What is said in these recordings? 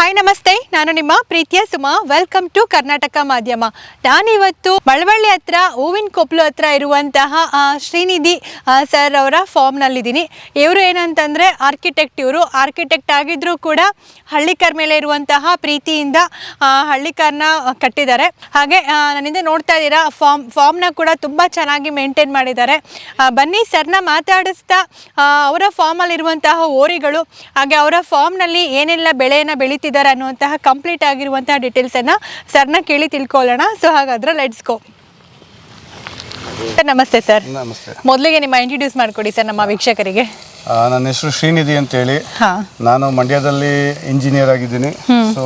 Hi ನಮಸ್ತೆ. ನಾನು ನಿಮ್ಮ ಪ್ರೀತಿಯ ಸುಮಾ. ವೆಲ್ಕಮ್ ಟು ಕರ್ನಾಟಕ ಮಾಧ್ಯಮ ನಾನಿವತ್ತು ಮಳವಳ್ಳಿ ಹತ್ರ, ಹೂವಿನ ಕೊಪ್ಪಲು ಹತ್ರ ಇರುವಂತಹ ಶ್ರೀನಿಧಿ ಸರ್ ಅವರ ಫಾರ್ಮ್ನಲ್ಲಿದ್ದೀನಿ ಇವರು ಏನಂತಂದರೆ ಆರ್ಕಿಟೆಕ್ಟ್ ಇವರು. ಆರ್ಕಿಟೆಕ್ಟ್ ಆಗಿದ್ದರೂ ಕೂಡ ಹಳ್ಳಿಕರ್ ಮೇಲೆ ಇರುವಂತಹ ಪ್ರೀತಿಯಿಂದ ಹಳ್ಳಿಕರ್ನ ಕಟ್ಟಿದ್ದಾರೆ. ಹಾಗೆ ನನ್ನಿಂದ ನೋಡ್ತಾ ಇದ್ದೀರಾ ಫಾರ್ಮ್ ಫಾರ್ಮ್ನ ಕೂಡ ತುಂಬ ಚೆನ್ನಾಗಿ ಮೇಂಟೈನ್ ಮಾಡಿದ್ದಾರೆ. ಬನ್ನಿ ಸರ್ನ ಮಾತಾಡಿಸ್ತಾ ಅವರ ಫಾರ್ಮಲ್ಲಿರುವಂತಹ ಓರಿಗಳು, ಹಾಗೆ ಅವರ ಫಾರ್ಮ್ನಲ್ಲಿ ಏನೆಲ್ಲ ಬೆಳೆಯನ್ನು ಬೆಳೀತಿದ್ದಾರೆ ಅನ್ನುವಂತಹ ಕಂಪ್ಲೀಟ್ ಆಗಿರುವಂತಹ ಡೀಟೇಲ್ಸನ್ನು ಸರ್ನ ಕೇಳಿ ತಿಳ್ಕೊಳ್ಳೋಣ. ಸೊ ಹಾಗಾದ್ರೆ ಲೆಟ್ಸ್ ಗೋ ಸರ್ ನಮಸ್ತೆ ಸರ್ ನಮಸ್ತೆ. ಮೊದಲಿಗೆ ನಿಮ್ಮ ಇಂಟ್ರೊಡ್ಯೂಸ್ ಮಾಡಿಕೊಡಿ ಸರ್ ನಮ್ಮ ವೀಕ್ಷಕರಿಗೆ. ನನ್ನ ಹೆಸರು ಶ್ರೀನಿಧಿ ಅಂತೇಳಿ. ಹೇಳಿ ನಾನು ಮಂಡ್ಯದಲ್ಲಿ ಇಂಜಿನಿಯರ್ ಆಗಿದ್ದೀನಿ. ಸೊ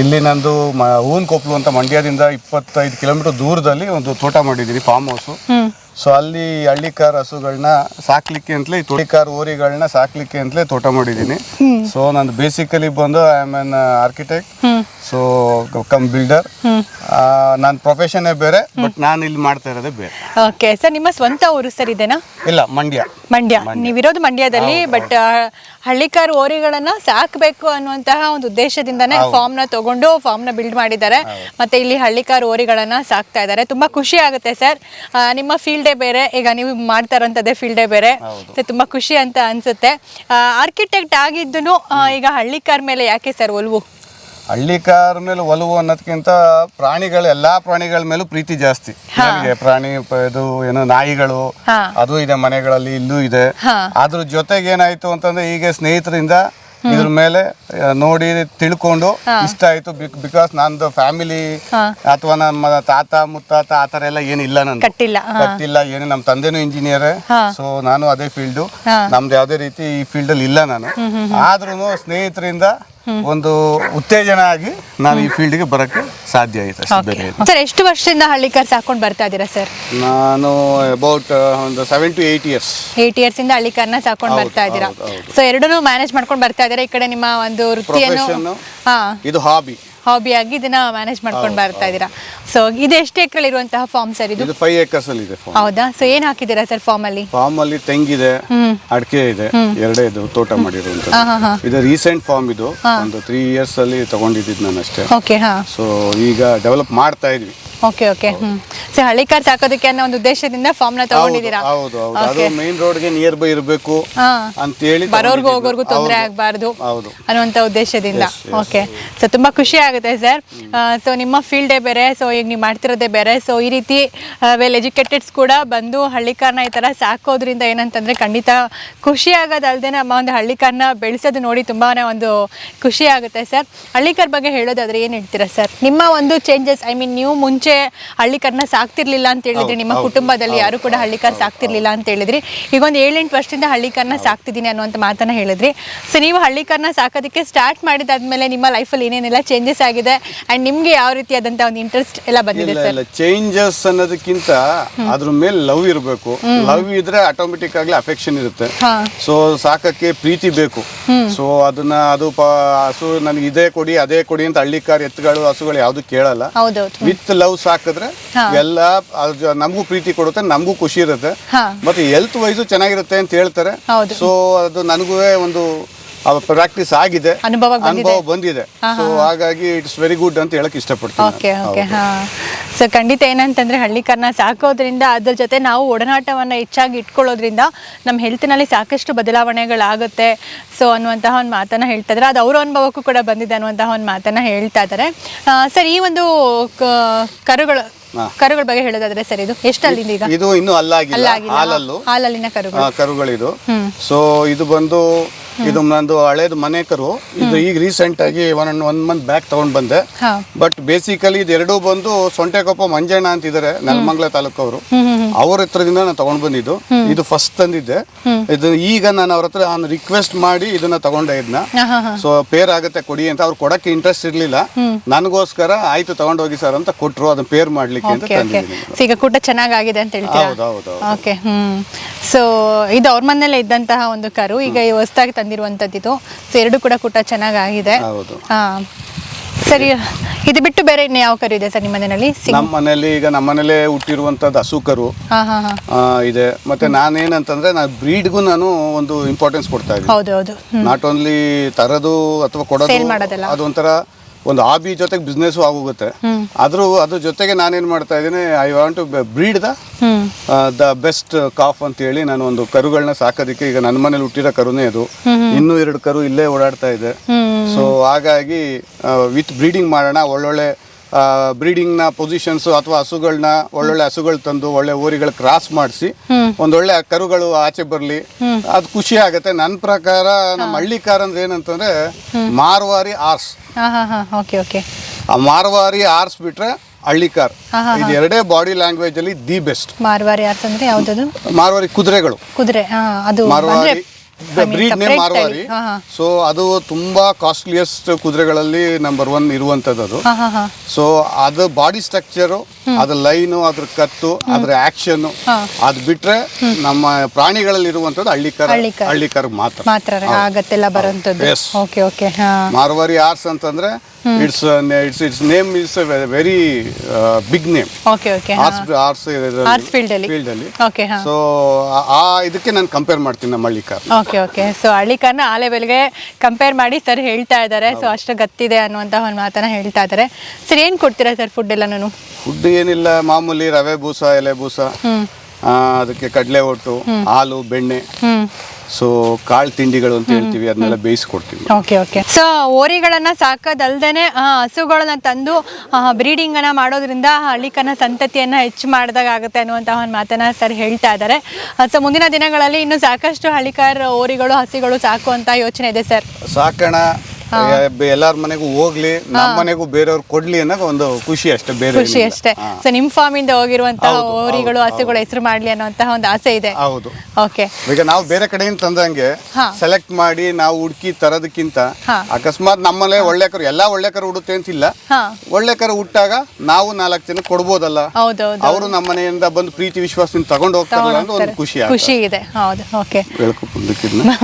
ಇಲ್ಲಿ ನಂದು ಊನ್ ಕೊಪ್ಪಲು ಅಂತ ಮಂಡ್ಯದಿಂದ ಇಪ್ಪತ್ತೈದು ಕಿಲೋಮೀಟರ್ ದೂರದಲ್ಲಿ ಒಂದು ತೋಟ ಮಾಡಿದ್ದೀನಿ ಫಾರ್ಮ್ ಹೌಸು ಸೊ ಅಲ್ಲಿ ಹಳ್ಳಿಕಾರ್ ಹಸುಗಳನ್ನ ಸಾಕ್ಲಿಕ್ಕೆ ಅಂತಲೇ ತುಳಿಕಾರ್ ಓರಿಗಳನ್ನ ಸಾಕ್ಲಿಕ್ಕೆ ಅಂತಲೇ ತೋಟ ಮಾಡಿದ್ದೀನಿ. ಸೊ ನಾನು ಬೇಸಿಕಲಿ ಬಂದು I am an architect so cum builder ನನ್ನ ಪ್ರೊಫೆಷನ್ನೇ ಬೇರೆ ಬಟ್ ನಾನು ಇಲ್ಲಿ ಮಾಡ್ತಾ ಇರೋದೇ ಬೇರೆ. ಓಕೆ ಸರ್ ನಿಮ್ಮ ಸ್ವಂತ ಊರು ಸರ್ ಇದೇನಾ? ಇಲ್ಲ ಮಂಡ್ಯ. ಮಂಡ್ಯ. ನೀವಿರೋದು ಮಂಡ್ಯದಲ್ಲಿ ಬಟ್ ಹಳ್ಳಿಕಾರ್ ಓರಿಗಳನ್ನ ಸಾಕಬೇಕು ಅನ್ನುವಂತಹ ಒಂದು ಉದ್ದೇಶದಿಂದನೇ ಫಾರ್ಮ್ನ ತಗೊಂಡು ಫಾರ್ಮ್ನ ಬಿಲ್ಡ್ ಮಾಡಿದ್ದಾರೆ ಮತ್ತೆ ಇಲ್ಲಿ ಹಳ್ಳಿಕಾರ್ ಓರಿಗಳನ್ನ ಸಾಕ್ತಾ ಇದ್ದಾರೆ. ತುಂಬಾ ಖುಷಿ ಆಗುತ್ತೆ ಸರ್ ನಿಮ್ಮ ಫೀಲ್ಡೇ ಬೇರೆ. ಈಗ ನೀವು ಮಾಡ್ತಾ ಇರೋಂಥದ್ದೇ ಫೀಲ್ಡೇ ಬೇರೆ. ಸೊ ತುಂಬಾ ಖುಷಿ ಅಂತ ಅನ್ಸುತ್ತೆ. ಆರ್ಕಿಟೆಕ್ಟ್ ಆಗಿದ್ದು ಈಗ ಹಳ್ಳಿಕಾರ್ ಮೇಲೆ ಯಾಕೆ ಸರ್ ಒಲವು? ಹಳ್ಳಿಕಾರ್ ಮೇಲೆ ಒಲವು ಅನ್ನೋದಕ್ಕಿಂತ ಪ್ರಾಣಿಗಳು ಎಲ್ಲಾ ಪ್ರಾಣಿಗಳ ಮೇಲೂ ಪ್ರೀತಿ ಜಾಸ್ತಿ. ನನಗೆ ಪ್ರಾಣಿ ಇದು ಏನು ನಾಯಿಗಳು ಅದು ಇದೆ ಮನೆಗಳಲ್ಲಿ ಇಲ್ಲೂ ಇದೆ. ಅದ್ರ ಜೊತೆಗೆ ಏನಾಯ್ತು ಅಂತಂದ್ರೆ ಈಗ ಸ್ನೇಹಿತರಿಂದ ಇದ್ರ ಮೇಲೆ ನೋಡಿ ತಿಳ್ಕೊಂಡು ಇಷ್ಟ ಆಯ್ತು ಬಿಕಾಸ್ ನಂದು ಫ್ಯಾಮಿಲಿ. ಅಥವಾ ನಮ್ಮ ತಾತ ಮುತ್ತಾತ ಆತರ ಎಲ್ಲ ಏನಿಲ್ಲ ನನ್ದು ಕಟ್ಟಿಲ್ಲ ಕಟ್ಟಿಲ್ಲ ಏನು ನಮ್ಮ ತಂದೆನು ಇಂಜಿನಿಯರ್ ಸೊ ನಾನು ಅದೇ ಫೀಲ್ಡ್. ನಮ್ದು ಯಾವುದೇ ರೀತಿ ಈ ಫೀಲ್ಡ್ ಅಲ್ಲಿ ಇಲ್ಲ ನಾನು. ಆದ್ರೂ ಸ್ನೇಹಿತರಿಂದ ಒಂದು ಉತ್ತೇಜನ ಆಗಿ ನಾನು ಈ ಫೀಲ್ಡ್ಗೆ ಬರಕ್ಕೆ ಸಾಧ್ಯ ಆಯಿತು ಅಷ್ಟೇ ಬೇರೆ ಏನು. ಸರ್ ಎಷ್ಟು ವರ್ಷದಿಂದ ಹಳ್ಳಿಕಾರ್ ಸಾಕೊಂಡು ಬರ್ತಾ ಇದ್ದೀರಾ ಸರ್ ನಾನು ಅಬೌಟ್ ಒಂದು seven to eight years eight years ಇಂದ ಹಳ್ಳಿಕಾರ್ನ ಸಾಕೊಂಡು ಹೌದು, ಬರ್ತಾ ಇದ್ದೀರಾ ಹೌದು, ಹೌದು. ಸೊ ಎರಡನ್ನೂ ಮ್ಯಾನೇಜ್ ಮಾಡ್ಕೊಂಡು ಬರ್ತಾ ಇದ್ದೀರಾ ಈ ಕಡೆ ನಿಮ್ಮ ಒಂದು ವೃತ್ತಿಯನ್ನು Profession. ಹಾ ಇದು ಹಾಬಿ ಹಾಬಿ ಆಗಿ ಇದನ್ನ ಮ್ಯಾನೇಜ್ ಮಾಡ್ಕೊಂಡು ಬರ್ತಾ ಇದ್ದೀರಾ? ಸೊ ಇದು ಎಷ್ಟು ಎಕರೆ ಇರುವಂತಹ ಫಾರ್ಮ್ ಸರ್ ಇದು? ಇದು ಫೈವ್ ಏಕರ್ಸ್ ಅಲ್ಲಿ ಇದೆ ಫಾರ್ಮ್ ಹೌದಾ? ಸೊ ಏನ್ ಹಾಕಿದೀರಾ ಸರ್ ಫಾರ್ಮ್ ಅಲ್ಲಿ? ಫಾರ್ಮ್ ಅಲ್ಲಿ ತೆಂಗಿದೆ ಅಡಿಕೆ ಇದೆ ಎರಡೇ ಇದು ತೋಟ ಮಾಡಿರುವಂತ ಇದು ರೀಸೆಂಟ್ ಫಾರ್ಮ್ ಇದು. ಒಂದು ತ್ರೀ ಇಯರ್ಸ್ ಅಲ್ಲಿ ತಗೊಂಡಿದ್ದು ನಾನು ಅಷ್ಟೇ ಓಕೆ ಹಾ. ಸೊ ಈಗ ಡೆವಲಪ್ ಮಾಡ್ತಾ ಇದ್ವಿ. Okay okay hmm. So Hallikar ಸಾಕೋದಕ್ಕೆ ಅನ್ನೋ ಒಂದು ಉದ್ದೇಶದಿಂದ ಫಾರ್ಮ್ನ ತಗೊಂಡಿದ್ದೀರಾ? ಹೌದು ಹೌದು. ಅದು ಮೇನ್ ರೋಡ್ಗೆ ನಿಯರ್ ಬೈ ಇರಬೇಕು ಅಂತ ಹೇಳಿ ಬರೋರ್ಗು. ಹೋಗೋರ್ಗು ತೊಂದರೆ ಆಗಬಾರ್ದು ಹೌದು. ಉದ್ದೇಶದಿಂದ. ಓಕೆ ಸೊ ತುಂಬಾ ಖುಷಿ ಆಗುತ್ತೆ ಸರ್ ಸೊ ನಿಮ್ಮ ಫೀಲ್ಡೇ ಬೇರೆ ಸೊ ಈಗ ನೀವು ಮಾಡ್ತಿರೋದೇ ಬೇರೆ. ಸೊ ಈ ರೀತಿ ವೆಲ್ ಎಜುಕೇಟೆಡ್ಸ್ ಕೂಡ ಬಂದು ಹಳ್ಳಿಕಾರ್ನ ಈ ತರ ಸಾಕೋದ್ರಿಂದ ಏನಂತಂದ್ರೆ ಖಂಡಿತ ಖುಷಿ ಆಗೋದಲ್ದೆ ನಮ್ಮ ಒಂದು ಹಳ್ಳಿಕಾರ್ನ ಬೆಳೆಸೋದು ನೋಡಿ ತುಂಬಾನೇ ಒಂದು ಖುಷಿ ಆಗುತ್ತೆ ಸರ್ ಹಳ್ಳಿಕಾರ್ ಬಗ್ಗೆ ಹೇಳೋದಾದ್ರೆ ಏನ್ ಹೇಳ್ತೀರಾ ಸರ್ ನಿಮ್ಮ ಒಂದು ಚೇಂಜಸ್ ಐ ಮೀನ್ ನೀವು ಮುಂಚೆ ಹಳ್ಳಿಕಾರನ ಸಾಕ್ತಿರ್ಲಿಲ್ಲ ಅಂತ ಹೇಳಿದ್ರಿ ನಿಮ್ಮ ಕುಟುಂಬದಲ್ಲಿ ಯಾರು ಕೂಡ ಹಳ್ಳಿಕಾರ್ ಸಾಕ್ತಿರ್ಲಿಲ್ಲ ಅಂತ ಹೇಳಿದ್ರಿ. ಈಗ ಒಂದು ಏಳೆಂಟು ವರ್ಷದಿಂದ ಹಳ್ಳಿಕರ್ನ ಸಾಕ್ತಿದ್ದೀನಿ ಅನ್ನುವಂಥ ಮಾತನ್ನ ಹೇಳಿದ್ರಿ. ಸೊ ನೀವು ಹಳ್ಳಿಕರ್ನ ಸಾಕೋದಕ್ಕೆ ಸ್ಟಾರ್ಟ್ ಮಾಡಿದಾದ್ಮೇಲೆ ನಿಮ್ಮ ಲೈಫಲ್ಲಿ ಏನೇನೆಲ್ಲ ಚೇಂಜಸ್ ಆಗಿದೆ ಅಂಡ್ ನಿಮಗೆ ಯಾವ ರೀತಿಯಾದಂಥ ಒಂದು ಇಂಟ್ರೆಸ್ಟ್ ಎಲ್ಲ ಬಂದಿದೆ ಸರ್ ಚೇಂಜಸ್ ಅನ್ನೋದಕ್ಕಿಂತ ಅದ್ರ ಮೇಲೆ ಲವ್ ಇರಬೇಕು. ಲವ್ ಇದ್ರೆ ಆಟೋಮೆಟಿಕ್ ಆಗಿ ಅಫೆಕ್ಷನ್ ಇರುತ್ತೆ. ಸೊ ಸಾಕಕ್ಕೆ ಪ್ರೀತಿ ಬೇಕು. ಸೊ ಅದನ್ನ ಅದು ಹಸು ನನಗೆ ಇದೇ ಕೊಡಿ ಅದೇ ಕೊಡಿ ಅಂತ ಹಳ್ಳಿಕಾರ್ ಎತ್ತುಗಳು ಹಸುಗಳು ಯಾವುದು ಕೇಳಲ್ಲ. ವಿತ್ ಲವ್ ಸಾಕಿದ್ರೆ ಎಲ್ಲ ನಮಗೂ ಪ್ರೀತಿ ಕೊಡುತ್ತೆ ನಮಗೂ ಖುಷಿ ಇರುತ್ತೆ. ಮತ್ತೆ ಹೆಲ್ತ್ ವೈಸು ಚೆನ್ನಾಗಿರುತ್ತೆ ಅಂತ ಹೇಳ್ತಾರೆ. ಸೊ ಅದು ನನಗೂ ಒಂದು ಪ್ರಾಕ್ಟೀಸ್ ಆಗಿದೆ. ಅನುಭವ ಬಂದಿದೆ. ಅನುಭವ ಬಂದಿದೆ. ಸೊ ಹಾಗಾಗಿ ಇಟ್ಸ್ ವೆರಿ ಗುಡ್ ಅಂತ ಹೇಳಕ್ ಇಷ್ಟಪಡ್ತೀನಿ ಓಕೆ ಸೊ ಖಂಡಿತ ಏನಂತಂದ್ರೆ ಹಳ್ಳಿ ಕರ್ನ ಸಾಕೋದ್ರಿಂದ ಅದ್ರ ಜೊತೆ ನಾವು ಒಡನಾಟವನ್ನು ಹೆಚ್ಚಾಗಿ ಇಟ್ಕೊಳ್ಳೋದ್ರಿಂದ ನಮ್ಮ ಹೆಲ್ತ್ನಲ್ಲಿ ಸಾಕಷ್ಟು ಬದಲಾವಣೆಗಳಾಗುತ್ತೆ. ಸೊ ಅನ್ನುವಂತಹ ಒಂದು ಮಾತನ್ನ ಹೇಳ್ತಾ ಇದ್ದಾರೆ ಅದು ಅವರ ಅನುಭವಕ್ಕೂ ಕೂಡ ಬಂದಿದೆ ಅನ್ನುವಂತಹ ಒಂದು ಮಾತನ್ನ ಹೇಳ್ತಾ ಇದ್ದಾರೆ ಸರ್ ಈ ಒಂದು ಕರುಗಳು ಕರುಗಳ ಬಗ್ಗೆ ಹೇಳೋದಾದ್ರೆ ಸರ್ ಇದು ಎಷ್ಟು ಅಲ್ಲಿಂದ ಈಗ? ಇದು ಇನ್ನೂ ಅಲ್ಲಾಗಿಲ್ಲ. ಹಾಲಲ್ಲಿನ ಕರುಗಳು. ಕರುಗಳಿದು. ಸೊ ಇದು ಬಂದು ಇದು ನಂದು ಹಳೇದು ಮನೆ ಕರು ಇದು ಈಗ ರೀಸೆಂಟ್ ಆಗಿ ಒನ್ ಒನ್ ಮಂತ್ ಬ್ಯಾಕ್ ತಗೊಂಡ್ ಬಂದೆ. ಬಟ್ ಬೇಸಿಕಲಿ ಇದೆರಡೂ ಬಂದು ಸೊಂಟೆಕೊಪ್ಪ ಮಂಜಣ್ಣ ಅಂತಿದ್ದಾರೆ ನೆಲಮಂಗಲ ತಾಲೂಕು ಅವರು ಅವ್ರ ಹತ್ರದಿಂದ ನಾನು ತಗೊಂಡ್ ಬಂದಿದ್ದು. ಇದು ಫಸ್ಟ್ ತಂದಿದ್ದೆ. ಇದು ಈಗ ನಾನು ಅವ್ರ ಹತ್ರ ನಾನು ರಿಕ್ವೆಸ್ಟ್ ಮಾಡಿ ಇದನ್ನ ತಗೊಂಡೆ ಇದನ್ನ ಸೊ ಪೇರ್ ಆಗುತ್ತೆ ಕೊಡಿ ಅಂತ ಅವ್ರು ಕೊಡಕ್ಕೆ ಇಂಟ್ರೆಸ್ಟ್ ಇರ್ಲಿಲ್ಲ. ನನಗೋಸ್ಕರ ಆಯ್ತು ತಗೊಂಡೋಗಿ ಸರ್ ಅಂತ ಕೊಟ್ರು ಅದನ್ನ ಪೇರ್ ಮಾಡ್ಲಿಕ್ಕೆ ಅಂತ ತಂದಿದ್ದೀನಿ. ಈಗ ಕೂಟ ಚೆನ್ನಾಗಾಗಿದೆ ಅಂತ ಹೇಳ್ತೀರಾ? ಹೌದು ಹೌದು ಹೌದು. Okay hmm. ಸೊ ಇದು ಅವ್ರ ಮನೇಲೆ ಇದ್ದಂತಹ ಒಂದು ಕರು. ಈಗ ಈ ಹೊಸದಾಗಿ ತಂದಿರುವಂಥದ್ದು ಇದು. ಸೊ ಎರಡು ಕೂಡ ಕೂಟ ಚೆನ್ನಾಗಾಗಿದೆ. ಹೌದು. ಸರಿ ಇದು ಬಿಟ್ಟು ಬೇರೆ ಇನ್ನು ಯಾವ ಕರು ಇದೆ ಸರ್ ನಿಮ್ಮ ಮನೆಯಲ್ಲಿ? ನಮ್ಮ ಮನೆಯಲ್ಲಿ ಈಗ ನಮ್ಮ ಮನೇಲೆ ಹುಟ್ಟಿರುವಂತದ್ದು ಹಸು ಕರು ಹಾ ಆ, ಇದೆ. ಮತ್ತೆ ನಾನೇನಂತಂದ್ರೆ ನಾನು ಬ್ರೀಡ್ಗೂ ನಾನು ಒಂದು ಇಂಪಾರ್ಟೆನ್ಸ್ ಕೊಡ್ತಾ ಇದ್ದೀನಿ. ಹೌದು ಹೌದು. ನಾಟ್ ಓನ್ಲಿ ತರದು ಅಥವಾ ಕೊಡೋದು Sale ಮಾಡೋದಲ್ಲ. ಅದೊಂಥರ ಒಂದು ಆಬಿ ಜೊತೆಗೆ ಬಿಸ್ನೆಸ್ ಆಗೋಗುತ್ತೆ. ಆದರೂ ಅದ್ರ ಜೊತೆಗೆ ನಾನೇನು ಮಾಡ್ತಾ ಇದ್ದೀನಿ I want to breed the the best calf ಅಂತ ಹೇಳಿ ನಾನು ಒಂದು ಕರುಗಳನ್ನ ಸಾಕೋದಕ್ಕೆ ಈಗ ನನ್ನ ಮನೇಲಿ ಹುಟ್ಟಿರೋ ಕರುನೇ ಅದು. ಇನ್ನೂ ಎರಡು ಕರು ಇಲ್ಲೇ ಓಡಾಡ್ತಾ ಇದೆ. ಸೊ ಹಾಗಾಗಿ ವಿತ್ ಬ್ರೀಡಿಂಗ್ ಮಾಡೋಣ ಒಳ್ಳೊಳ್ಳೆ ಬ್ರೀಡಿಂಗ್ನ ಪೊಸಿಷನ್ಸ್ ಅಥವಾ ಹಸುಗಳನ್ನ ಒಳ್ಳೊಳ್ಳೆ ಹಸುಗಳು ತಂದು ಒಳ್ಳೆ ಊರಿಗಳು ಕ್ರಾಸ್ ಮಾಡಿಸಿ ಒಂದೊಳ್ಳೆ ಕರುಗಳು ಆಚೆ ಬರಲಿ ಅದು ಖುಷಿ ಆಗುತ್ತೆ. ನನ್ನ ಪ್ರಕಾರ ನಮ್ಮ ಹಳ್ಳಿ ಕಾರ್ ಅಂದ್ರೆ ಏನಂತಂದ್ರೆ ಮಾರ್ವಾರಿ ಆರ್ಸ್. ಹಾ ಹಾ ಹಾ ಓಕೆ ಓಕೆ. ಆ ಮಾರ್ವಾರಿ ಆರ್ಸ್ ಬಿಟ್ರೆ ಹಳ್ಳಿಕಾರ್ ಇದು ಎರಡೇ ಬಾಡಿ ಲ್ಯಾಂಗ್ವೇಜ್ ಅಲ್ಲಿ ದಿ ಬೆಸ್ಟ್. ಮಾರ್ವಾರಿ ಆರ್ಸ್ ಅಂದ್ರೆ ಯಾವ್ದದು? ಮಾರ್ವಾರಿ ಕುದುರೆಗಳು. ಕುದುರೆ ಅದು Marwari breed name Marwari so ಅದು ತುಂಬಾ ಕಾಸ್ಟ್ಲಿಯಸ್ಟ್ ಕುದುರೆಗಳಲ್ಲಿ ನಂಬರ್ ಒನ್ ಇರುವಂತದ್ದು ಅದು. ಹಾ ಹಾ ಹಾ ಸೊ ಅದು ಬಾಡಿ ಸ್ಟ್ರಕ್ಚರು ಅದ್ರ ಲೈನು ಅದ್ರ ಕತ್ತು ಅದ್ರ ಆಕ್ಷನ್. ಅದ್ ಬಿಟ್ರೆ ನಮ್ಮ ಪ್ರಾಣಿಗಳಲ್ಲಿ ಇರುವಂತದ್ದು ಹಳ್ಳಿಕರ. ಹಳ್ಳಿಕರ್ ಮಾತ್ರ. ಮಾತ್ರ ಆಗತ್ತೆಲ್ಲ ಬರೋಂಥದ್ದು ಓಕೆ ಓಕೆ ಹಾ. ಮಾರ್ವಾರಿ ಆರ್ಸ್ ಅಂತಂದ್ರೆ it's it's it's name is very big name okay okay arts arts field ಅಲ್ಲಿ ಫೀಲ್ಡ್ ಅಲ್ಲಿ ಓಕೆ ಹಾ ಸೊ ಆ ಇದಕ್ಕೆ ನಾನು ಕಂಪೇರ್ ಮಾಡ್ತೀನಿ ನಮ್ಮ ಹಳ್ಳಿಕರ್. ಓಕೆ ಓಕೆ ಸೊ ಹಳ್ಳಿಕಾರನ ಆ ಲೆವೆಲ್ಗೆ ಕಂಪೇರ್ ಮಾಡಿ ಸರ್ ಹೇಳ್ತಾ ಇದ್ದಾರೆ ಸೊ ಅಷ್ಟು ಗತ್ತಿದೆ ಅನ್ನುವಂಥ ಒಂದು ಮಾತನ್ನ ಹೇಳ್ತಾ ಇದ್ದಾರೆ ಸರ್ ಏನು ಕೊಡ್ತೀರಾ ಸರ್ ಫುಡ್ ಎಲ್ಲ ನಾನು ಫುಡ್ ಏನಿಲ್ಲ ಮಾಮೂಲಿ ರವೆ ಬೂಸ ಎಲೆ ಬೂಸ. ಅದಕ್ಕೆ ಕಡಲೆ ಒಟ್ಟು ಹಾಲು ಬೆಣ್ಣೆ. ಸೊ ಕಾಳು ತಿಂಡಿಗಳು ಅಂತ ಹೇಳ್ತೀವಿ ಅದನ್ನೆಲ್ಲ ಬೇಯಿಸ್ಕೊಡ್ತೀವಿ ಓಕೆ ಓಕೆ ಸೊ ಓರಿಗಳನ್ನ ಸಾಕೋದಲ್ದೇನೆ ಹಸುಗಳನ್ನ ತಂದು ಬ್ರೀಡಿಂಗ್ ಅನ್ನ ಮಾಡೋದ್ರಿಂದ ಹಳ್ಳಿಕನ ಸಂತತಿಯನ್ನ ಹೆಚ್ಚು ಮಾಡಿದಾಗ ಆಗುತ್ತೆ ಅನ್ನುವಂತಹ ಒಂದು ಮಾತನ್ನ ಸರ್ ಹೇಳ್ತಾ ಇದ್ದಾರೆ ಸೊ ಮುಂದಿನ ದಿನಗಳಲ್ಲಿ ಇನ್ನು ಸಾಕಷ್ಟು ಹಳ್ಳಿಕಾರ ಓರಿಗಳು ಹಸಿಗಳು ಸಾಕುವಂತ ಯೋಚನೆ ಇದೆ ಸರ್. ಸಾಕಣ ಎಲ್ಲಾರ ಮನೆಗೂ ಹೋಗ್ಲಿ ನಮ್ಮ ಮನೆಗೂ ಬೇರೆಯವ್ರು ಕೊಡ್ಲಿ ಅನ್ನೋ ಒಂದು ಖುಷಿ ಅಷ್ಟೇ ಬೇರೆ ಖುಷಿ. ಅಷ್ಟೇ. ಸೊ ನಿಮ್ ಫಾರ್ಮ್ ಇಂದ ಹೋಗಿರುವಂತಹ ಹೋರಿಗಳು ಹಸುಗಳು ಹೆಸರು ಮಾಡ್ಲಿ ಅನ್ನೋಂತಹ ಒಂದು ಆಸೆ ಇದೆ. ಹೌದು. ಓಕೆ ಈಗ ನಾವು ಬೇರೆ ಕಡೆಯಿಂದ ತಂದಂಗೆ. ಸೆಲೆಕ್ಟ್ ಮಾಡಿ ನಾವು ಹುಡುಕಿ ತರೋದಕ್ಕಿಂತ. ಅಕಸ್ಮಾತ್ ನಮ್ಮಲ್ಲೇ ಒಳ್ಳೆ ಕರು ಎಲ್ಲಾ ಒಳ್ಳೆಕರು ಹುಡುತ್ತೆ ಅಂತಿಲ್ಲ. ಒಳ್ಳೆಕರು ಒಳ್ಳೆ ಕರು ಹುಟ್ಟಾಗ ನಾವು ನಾಲ್ಕು ಜನ ಕೊಡ್ಬೋದಲ್ಲ? ಅವರು ನಮ್ಮ ಮನೆಯಿಂದ ಬಂದು ಪ್ರೀತಿ ವಿಶ್ವಾಸದಿಂದ ತಗೊಂಡು ಹೋಗ್ತಾರೆ ಅಂತ ಒಂದು ಖುಷಿ ಖುಷಿ ಇದೆ. ಹೌದು. ಓಕೆ